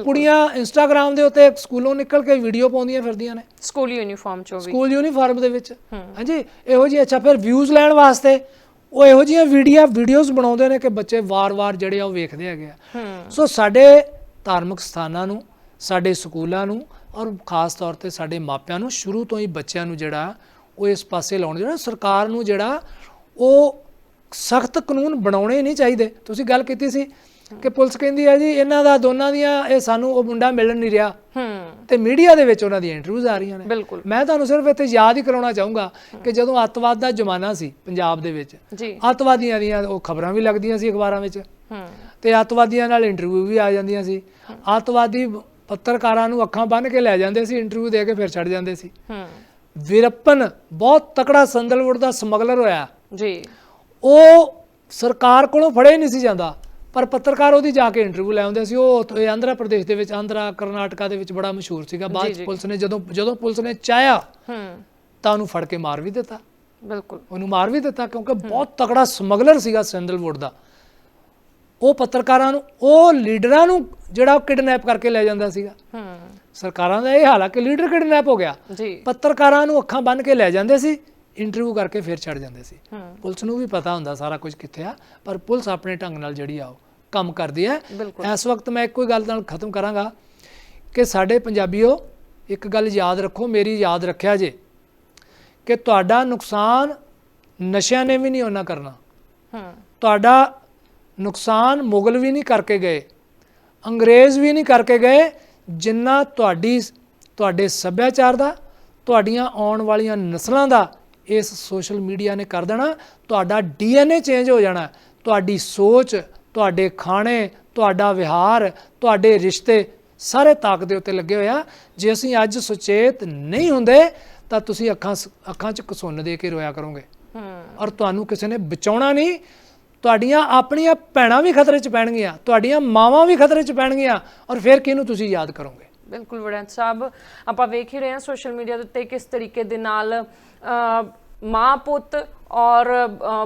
ਕੁੜੀਆਂ ਇੰਸਟਾਗ੍ਰam ਦੇ ਉੱਤੇ ਸਕੂਲੋਂ ਨਿਕਲ ਕੇ ਵੀਡੀਓ ਪਾਉਂਦੀਆਂ ਫਿਰਦੀਆਂ ਨੇ? ਸਕੂਲ ਯੂਨੀਫਾਰਮ ਚੋਂ ਵੀ। ਸਕੂਲ ਯੂਨੀਫਾਰਮ ਦੇ ਵਿੱਚ। ਹਾਂਜੀ ਇਹੋ ਜਿਹੀ ਅੱਛਾ ਫਿਰ ਵਿਊਜ਼ ਲੈਣ ਵਾਸਤੇ ਉਹ ਇਹੋ ਜਿਹੀਆਂ ਵੀਡੀਓ ਵੀਡੀਓਜ਼ ਬਣਾਉਂਦੇ ਨੇ ਕਿ ਬੱਚੇ ਵਾਰ-ਵਾਰ ਜਿਹੜੇ ਆ ਉਹ ਵੇਖਦੇ ਹੈਗੇ ਆ। ਸੋ ਸਾਡੇ ਧਾਰਮਿਕ ਸਥਾਨਾਂ ਨੂੰ ਸਾਡੇ ਸਕੂਲਾਂ ਨੂੰ ਔਰ ਖਾਸ ਤੌਰ ਤੇ ਸਾਡੇ ਮਾਪਿਆਂ ਨੂੰ ਸ਼ੁਰੂ ਤੋਂ ਹੀ ਬੱਚਿਆਂ ਨੂੰ ਜਿਹੜਾ ਉਹ ਇਸ ਪਾਸੇ ਲਾਉਣ ਜਿਹੜਾ ਸਰਕਾਰ ਨੂੰ ਜਿਹੜਾ ਉਹ ਸਖਤ ਕਾਨੂੰਨ ਬਣਾਉਣੇ ਨਹੀਂ ਚਾਹੀਦੇ। ਤੁਸੀਂ ਗੱਲ ਕੀਤੀ ਸੀ ਕਿ ਪੁਲਿਸ ਕਹਿੰਦੀ ਹੈ ਜੀ ਇਹਨਾਂ ਦਾ ਦੋਨਾਂ ਦੀਆਂ ਇਹ ਸਾਨੂੰ ਉਹ ਮੁੰਡਾ ਮਿਲਣ ਨਹੀਂ ਰਿਹਾ। ਹੂੰ। ਤੇ ਮੀਡੀਆ ਦੇ ਵਿੱਚ ਉਹਨਾਂ ਦੀਆਂ ਇੰਟਰਵਿਊਜ਼ ਆ ਰਹੀਆਂ ਨੇ। ਬਿਲਕੁਲ। ਮੈਂ ਤੁਹਾਨੂੰ ਸਿਰਫ ਇੱਥੇ ਯਾਦ ਹੀ ਕਰਾਉਣਾ ਚਾਹੂੰਗਾ ਕਿ ਜਦੋਂ ਅੱਤਵਾਦ ਦਾ ਜ਼ਮਾਨਾ ਸੀ ਪੰਜਾਬ ਦੇ ਵਿੱਚ ਅੱਤਵਾਦੀਆਂ ਦੀਆਂ ਉਹ ਖਬਰਾਂ ਵੀ ਲੱਗਦੀਆਂ ਸੀ ਅਖਬਾਰਾਂ ਵਿੱਚ। ਹੂੰ। ਤੇ ਅੱਤਵਾਦੀਆਂ ਨਾਲ ਇੰਟਰਵਿਊ ਵੀ ਆ ਜਾਂਦੀਆਂ ਸੀ। ਅੱਤਵਾਦੀ ਪੱਤਰਕਾਰਾਂ ਨੂੰ ਅੱਖਾਂ ਬੰਨ੍ਹ ਕੇ ਲੈ ਜਾਂਦੇ ਸੀ ਇੰਟਰਵਿਊ ਦੇ ਕੇ ਫਿਰ ਛੱਡ ਜਾਂਦੇ ਸੀ। ਹੂੰ। ਵੀਰਪਨ ਬਹੁਤ ਤਕੜਾ ਸੰਦਲਵੁੱਡ ਦਾ ਸਮਗਲਰ ਹੋਇਆ। ਜੀ। ਉਹ ਸਰਕਾਰ ਕੋਲੋਂ ਫੜੇ ਨਹੀਂ ਸੀ ਜਾਂਦਾ। ਪਰ ਪੱਤਰਕਾਰ ਉਹਦੀ ਜਾ ਕੇ ਇੰਟਰਵਿਊ ਲੈ ਆਉਂਦੇ ਸੀ ਉਹ ਉੱਥੇ ਆਂਧਰਾ ਪ੍ਰਦੇਸ਼ ਦੇ ਵਿੱਚ ਆਂਧਰਾ ਕਰਨਾਟਕਾ ਦੇ ਵਿੱਚ ਬੜਾ ਮਸ਼ਹੂਰ ਸੀਗਾ। ਬਾਅਦ 'ਚ ਪੁਲਿਸ ਨੇ ਜਦੋਂ ਜਦੋਂ ਪੁਲਿਸ ਨੇ ਚਾਹਿਆ ਹੂੰ। ਤਾਂ ਉਹਨੂੰ ਫੜ ਕੇ ਮਾਰ ਵੀ ਦਿੱਤਾ। ਬਿਲਕੁਲ। ਉਹਨੂੰ ਮਾਰ ਵੀ ਦਿੱਤਾ ਕਿਉਂਕਿ ਬਹੁਤ ਤਕੜਾ ਸਮਗਲਰ ਸੀਗਾ ਸੈਂਡਲਵੁੱਡ ਦਾ। ਉਹ ਪੱਤਰਕਾਰਾਂ ਨੂੰ ਉਹ ਲੀਡਰਾਂ ਨੂੰ ਜਿਹੜਾ ਉਹ ਕਿਡਨੈਪ ਕਰਕੇ ਲੈ ਜਾਂਦਾ ਸੀਗਾ। ਹੂੰ। ਸਰਕਾਰਾਂ ਦਾ ਇਹ ਹਾਲ ਆ ਕਿ ਲੀਡਰ ਕਿਡਨੈਪ ਹੋ ਗਿਆ। ਜੀ। ਪੱਤਰਕਾਰਾਂ ਨੂੰ ਅੱਖਾਂ ਬੰਨ੍ਹ ਕੇ ਲੈ ਜਾਂਦੇ ਸੀ ਇੰਟਰਵਿਊ ਕਰਕੇ ਫਿਰ ਛੱਡ ਜਾਂਦੇ ਸੀ। ਪੁਲਿਸ ਨੂੰ ਵੀ ਪਤਾ ਹੁੰਦਾ ਸਾਰਾ ਕੁਝ ਕਿੱਥੇ ਆ ਪਰ ਪੁਲਿਸ ਆਪਣੇ ਢੰਗ ਨਾਲ ਜਿਹੜੀ ਆ ਉਹ ਕੰਮ ਕਰਦੀ ਹੈ। ਇਸ ਵਕਤ ਮੈਂ ਇੱਕੋ ਹੀ ਗੱਲ ਨਾਲ ਖਤਮ ਕਰਾਂਗਾ ਕਿ ਸਾਡੇ ਪੰਜਾਬੀਓ ਇੱਕ ਗੱਲ ਯਾਦ ਰੱਖੋ ਮੇਰੀ ਯਾਦ ਰੱਖਿਆ ਜੇ ਕਿ ਤੁਹਾਡਾ ਨੁਕਸਾਨ ਨਸ਼ਿਆਂ ਨੇ ਵੀ ਨਹੀਂ ਉਹਨਾਂ ਕਰਨਾ। ਹੂੰ। ਤੁਹਾਡਾ ਨੁਕਸਾਨ ਮੁਗਲ ਵੀ ਨਹੀਂ ਕਰਕੇ ਗਏ ਅੰਗਰੇਜ਼ ਵੀ ਨਹੀਂ ਕਰਕੇ ਗਏ ਜਿੰਨਾ ਤੁਹਾਡੀ ਤੁਹਾਡੇ ਸੱਭਿਆਚਾਰ ਦਾ ਤੁਹਾਡੀਆਂ ਆਉਣ ਵਾਲੀਆਂ ਨਸਲਾਂ ਦਾ ਇਸ ਸੋਸ਼ਲ ਮੀਡੀਆ ਨੇ ਕਰ ਦੇਣਾ ਤੁਹਾਡਾ ਡੀਐਨਏ ਚੇਂਜ ਹੋ ਜਾਣਾ ਤੁਹਾਡੀ ਸੋਚ ਤੁਹਾਡੇ ਖਾਣੇ ਤੁਹਾਡਾ ਵਿਹਾਰ ਤੁਹਾਡੇ ਰਿਸ਼ਤੇ ਸਾਰੇ ਤਾਕ ਦੇ ਉੱਤੇ ਲੱਗੇ ਹੋਏ ਆ। ਜੇ ਅਸੀਂ ਅੱਜ ਸੁਚੇਤ ਨਹੀਂ ਹੁੰਦੇ ਤਾਂ ਤੁਸੀਂ ਅੱਖਾਂ ਅੱਖਾਂ 'ਚ ਕਸੁੰਨ ਦੇ ਕੇ ਰੋਇਆ ਕਰੋਗੇ। ਹੂੰ। ਔਰ ਤੁਹਾਨੂੰ ਕਿਸੇ ਨੇ ਬਚਾਉਣਾ ਨਹੀਂ ਤੁਹਾਡੀਆਂ ਆਪਣੀਆਂ ਭੈਣਾਂ ਵੀ ਖਤਰੇ 'ਚ ਪੈਣਗੀਆਂ ਤੁਹਾਡੀਆਂ ਮਾਵਾਂ ਵੀ ਖਤਰੇ 'ਚ ਪੈਣਗੀਆਂ ਔਰ ਫਿਰ ਕਿਹਨੂੰ ਤੁਸੀਂ ਯਾਦ ਕਰੋਗੇ? ਬਿਲਕੁਲ ਵੜੈਂਤ ਸਾਹਿਬ ਆਪਾਂ ਵੇਖ ਹੀ ਰਹੇ ਹਾਂ ਸੋਸ਼ਲ ਮੀਡੀਆ ਦੇ ਉੱਤੇ ਕਿਸ ਤਰੀਕੇ ਦੇ ਨਾਲ ਮਾਂ ਪੁੱਤ ਔਰ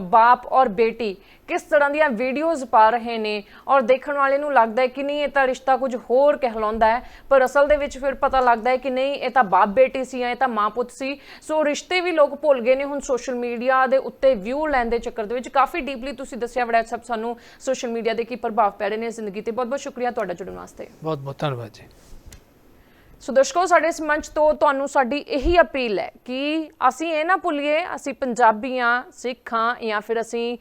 ਬਾਪ ਔਰ ਬੇਟੀ ਕਿਸ ਤਰ੍ਹਾਂ ਦੀਆਂ ਵੀਡੀਓਜ਼ ਪਾ ਰਹੇ ਨੇ ਔਰ ਦੇਖਣ ਵਾਲੇ ਨੂੰ ਲੱਗਦਾ ਹੈ ਕਿ ਨਹੀਂ ਇਹ ਤਾਂ ਰਿਸ਼ਤਾ ਕੁਝ ਹੋਰ ਕਹਿਲਾਉਂਦਾ ਹੈ, ਪਰ ਅਸਲ ਦੇ ਵਿੱਚ ਫਿਰ ਪਤਾ ਲੱਗਦਾ ਹੈ ਕਿ ਨਹੀਂ, ਇਹ ਤਾਂ ਬਾਪ ਬੇਟੀ ਸੀ ਜਾਂ ਇਹ ਤਾਂ ਮਾਂ ਪੁੱਤ ਸੀ। ਸੋ ਰਿਸ਼ਤੇ ਵੀ ਲੋਕ ਭੁੱਲ ਗਏ ਨੇ ਹੁਣ ਸੋਸ਼ਲ ਮੀਡੀਆ ਦੇ ਉੱਤੇ ਵਿਊ ਲੈਣ ਦੇ ਚੱਕਰ ਦੇ ਵਿੱਚ। ਕਾਫੀ ਡੀਪਲੀ ਤੁਸੀਂ ਦੱਸਿਆ ਬੜਾ ਸਭ ਸਾਨੂੰ ਸੋਸ਼ਲ ਮੀਡੀਆ ਦੇ ਕੀ ਪ੍ਰਭਾਵ ਪੈ ਰਹੇ ਨੇ ਜ਼ਿੰਦਗੀ ਤੇ। ਬਹੁਤ ਬਹੁਤ ਸ਼ੁਕਰੀਆ ਤੁਹਾਡਾ ਜੁੜਨ ਵਾਸਤੇ। ਬਹੁਤ ਬਹੁਤ ਧੰਨਵਾਦ ਜੀ। ਸੋ ਦਰਸ਼ਕੋ, ਸਾਡੇ ਇਸ ਮੰਚ ਤੋਂ ਤੁਹਾਨੂੰ ਸਾਡੀ ਇਹੀ ਅਪੀਲ ਹੈ ਕਿ ਅਸੀਂ ਇਹ ਨਾ ਭੁੱਲੀਏ, ਅਸੀਂ ਪੰਜਾਬੀ ਹਾਂ ਸਿੱਖ ਹਾਂ ਜਾਂ ਫਿਰ ਅਸੀਂ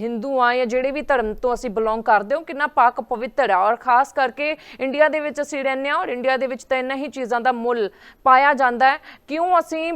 ਹਿੰਦੂ ਹਾਂ ਜਾਂ ਜਿਹੜੇ ਵੀ ਧਰਮ ਤੋਂ ਅਸੀਂ ਬਿਲੋਂਗ ਕਰਦੇ ਹਾਂ ਕਿੰਨਾ ਪਾਕ ਪਵਿੱਤਰ ਹੈ ਔਰ ਖਾਸ ਕਰਕੇ ਇੰਡੀਆ ਦੇ ਵਿੱਚ ਅਸੀਂ ਰਹਿੰਦੇ ਹਾਂ ਔਰ ਇੰਡੀਆ ਦੇ ਵਿੱਚ ਤਾਂ ਇਹਨਾਂ ਹੀ ਚੀਜ਼ਾਂ ਦਾ ਮੁੱਲ ਪਾਇਆ ਜਾਂਦਾ ਹੈ। ਕਿਉਂ ਅਸੀਂ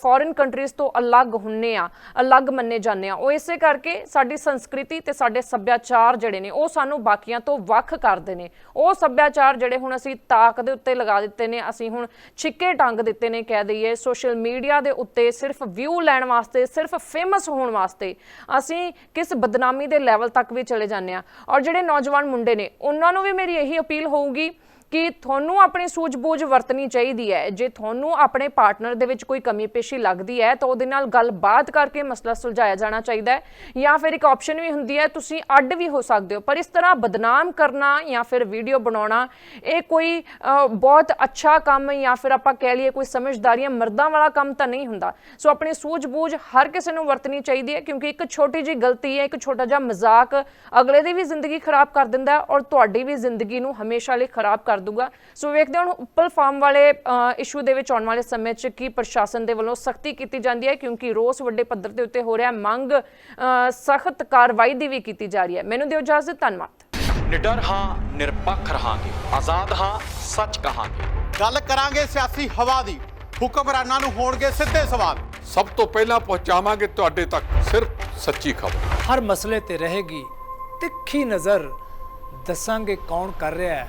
ਫੋਰਨ ਕੰਟਰੀਜ਼ ਤੋਂ ਅਲੱਗ ਹੁੰਨੇ ਆ, ਅਲੱਗ ਮੰਨੇ ਜਾਂਦੇ ਆ ਉਹ ਇਸੇ ਕਰਕੇ ਸਾਡੀ ਸੰਸਕ੍ਰਿਤੀ ਤੇ ਸਾਡੇ ਸੱਭਿਆਚਾਰ ਜਿਹੜੇ ਨੇ, ਉਹ ਸਾਨੂੰ ਬਾਕੀਆਂ ਤੋਂ ਵੱਖ ਕਰਦੇ ਨੇ। ਉਹ ਸੱਭਿਆਚਾਰ ਜਿਹੜੇ ਹੁਣ ਅਸੀਂ ਤਾਕ ਦੇ ਉੱਤੇ ਲਗਾ ਦਿੱਤੇ ਨੇ। ਅਸੀਂ ਹੁਣ ਛਿੱਕੇ ਟੰਗ ਦਿੱਤੇ ਨੇ ਕਹਿ ਦਈਏ। ਸੋਸ਼ਲ ਮੀਡੀਆ ਦੇ ਉੱਤੇ ਸਿਰਫ ਵਿਊ ਲੈਣ ਵਾਸਤੇ, ਸਿਰਫ ਫੇਮਸ ਹੋਣ ਵਾਸਤੇ ਅਸੀਂ ਕਿਸ ਬਦਨਾਮੀ ਦੇ ਲੈਵਲ ਤੱਕ ਵੀ ਚਲੇ ਜਾਂਦੇ ਆ ਔਰ ਜਿਹੜੇ ਨੌਜਵਾਨ ਮੁੰਡੇ ਨੇ, ਉਹਨਾਂ ਨੂੰ ਵੀ ਮੇਰੀ ਇਹੀ ਅਪੀਲ ਹੋਊਗੀ ਕਿ ਤੁਹਾਨੂੰ ਆਪਣੀ ਸੂਝ-ਬੂਝ ਵਰਤਣੀ ਚਾਹੀਦੀ ਹੈ। ਜੇ ਤੁਹਾਨੂੰ ਆਪਣੇ ਪਾਰਟਨਰ ਦੇ ਵਿੱਚ ਕੋਈ ਕਮੀ ਪੇਸ਼ੀ ਲੱਗਦੀ ਹੈ, ਤਾਂ ਉਹਦੇ ਨਾਲ ਗੱਲਬਾਤ ਕਰਕੇ ਮਸਲਾ ਸੁਲਝਾਇਆ ਜਾਣਾ ਚਾਹੀਦਾ ਹੈ। ਜਾਂ ਫਿਰ ਇੱਕ ਆਪਸ਼ਨ ਵੀ ਹੁੰਦੀ ਹੈ, ਤੁਸੀਂ ਅੱਡ ਵੀ ਹੋ ਸਕਦੇ ਹੋ। ਪਰ ਇਸ ਤਰ੍ਹਾਂ ਬਦਨਾਮ ਕਰਨਾ ਜਾਂ ਫਿਰ ਵੀਡੀਓ ਬਣਾਉਣਾ, ਇਹ ਕੋਈ ਬਹੁਤ ਅੱਛਾ ਕੰਮ ਜਾਂ ਫਿਰ ਆਪਾਂ ਕਹਿ ਲਈਏ ਕੋਈ ਸਮਝਦਾਰੀਆਂ ਮਰਦਾਂ ਵਾਲਾ ਕੰਮ ਤਾਂ ਨਹੀਂ ਹੁੰਦਾ। ਸੋ ਆਪਣੀ ਸੂਝ-ਬੂਝ ਹਰ ਕਿਸੇ ਨੂੰ ਵਰਤਣੀ ਚਾਹੀਦੀ ਹੈ, ਕਿਉਂਕਿ ਇੱਕ ਛੋਟੀ ਜਿਹੀ ਗਲਤੀ ਹੈ, ਇੱਕ ਛੋਟਾ ਜਿਹਾ ਮਜ਼ਾਕ ਅਗਲੇ ਦੀ ਵੀ ਜ਼ਿੰਦਗੀ ਖਰਾਬ ਕਰ ਦਿੰਦਾ ਔਰ ਤੁਹਾਡੀ ਵੀ ਜ਼ਿੰਦਗੀ ਨੂੰ ਹਮੇਸ਼ਾ ਲਈ ਖਰਾਬ ਕਰ ਦੂਗਾ। ਸੋ ਵੇਖਦੇ ਹਾਂ ਹੁਣ ਉੱਪਲ ਫਾਰਮ ਵਾਲੇ ਇਸ਼ੂ ਦੇ ਵਿੱਚ ਆਉਣ ਵਾਲੇ ਸਮੇਂ 'ਚ ਕੀ ਪ੍ਰਸ਼ਾਸਨ ਦੇ ਵੱਲੋਂ ਸਖਤੀ ਕੀਤੀ ਜਾਂਦੀ ਹੈ ਕਿਉਂਕਿ ਰੋਸ ਵੱਡੇ ਪੱਧਰ ਦੇ ਉੱਤੇ ਹੋ ਰਿਹਾ। ਮੰਗ ਸਖਤ ਕਾਰਵਾਈ ਦੀ ਵੀ ਕੀਤੀ ਜਾ ਰਹੀ ਹੈ। ਮੈਨੂੰ ਦਿਓ ਇਜਾਜ਼ਤ ਧੰਨਵਾਦ। ਨਿਡਰ ਹਾਂ ਨਿਰਪੱਖ ਰਹਾਂਗੇ। ਆਜ਼ਾਦ ਹਾਂ ਸੱਚ ਕਹਾਂਗੇ। ਗੱਲ ਕਰਾਂਗੇ ਸਿਆਸੀ ਹਵਾ ਦੀ। ਹੁਕਮਰਾਨਾਂ ਨੂੰ ਹੋਣਗੇ ਸਿੱਧੇ ਸਵਾਲ। ਸਭ ਤੋਂ ਪਹਿਲਾਂ ਪਹੁੰਚਾਵਾਂਗੇ ਤੁਹਾਡੇ ਤੱਕ ਸਿਰਫ ਸੱਚੀ ਖਬਰ। ਹਰ ਮਸਲੇ ਤੇ ਰਹੇਗੀ ਤਿੱਖੀ ਨਜ਼ਰ। ਦੱਸਾਂਗੇ ਕੌਣ ਕਰ ਰਿਹਾ ਹੈ।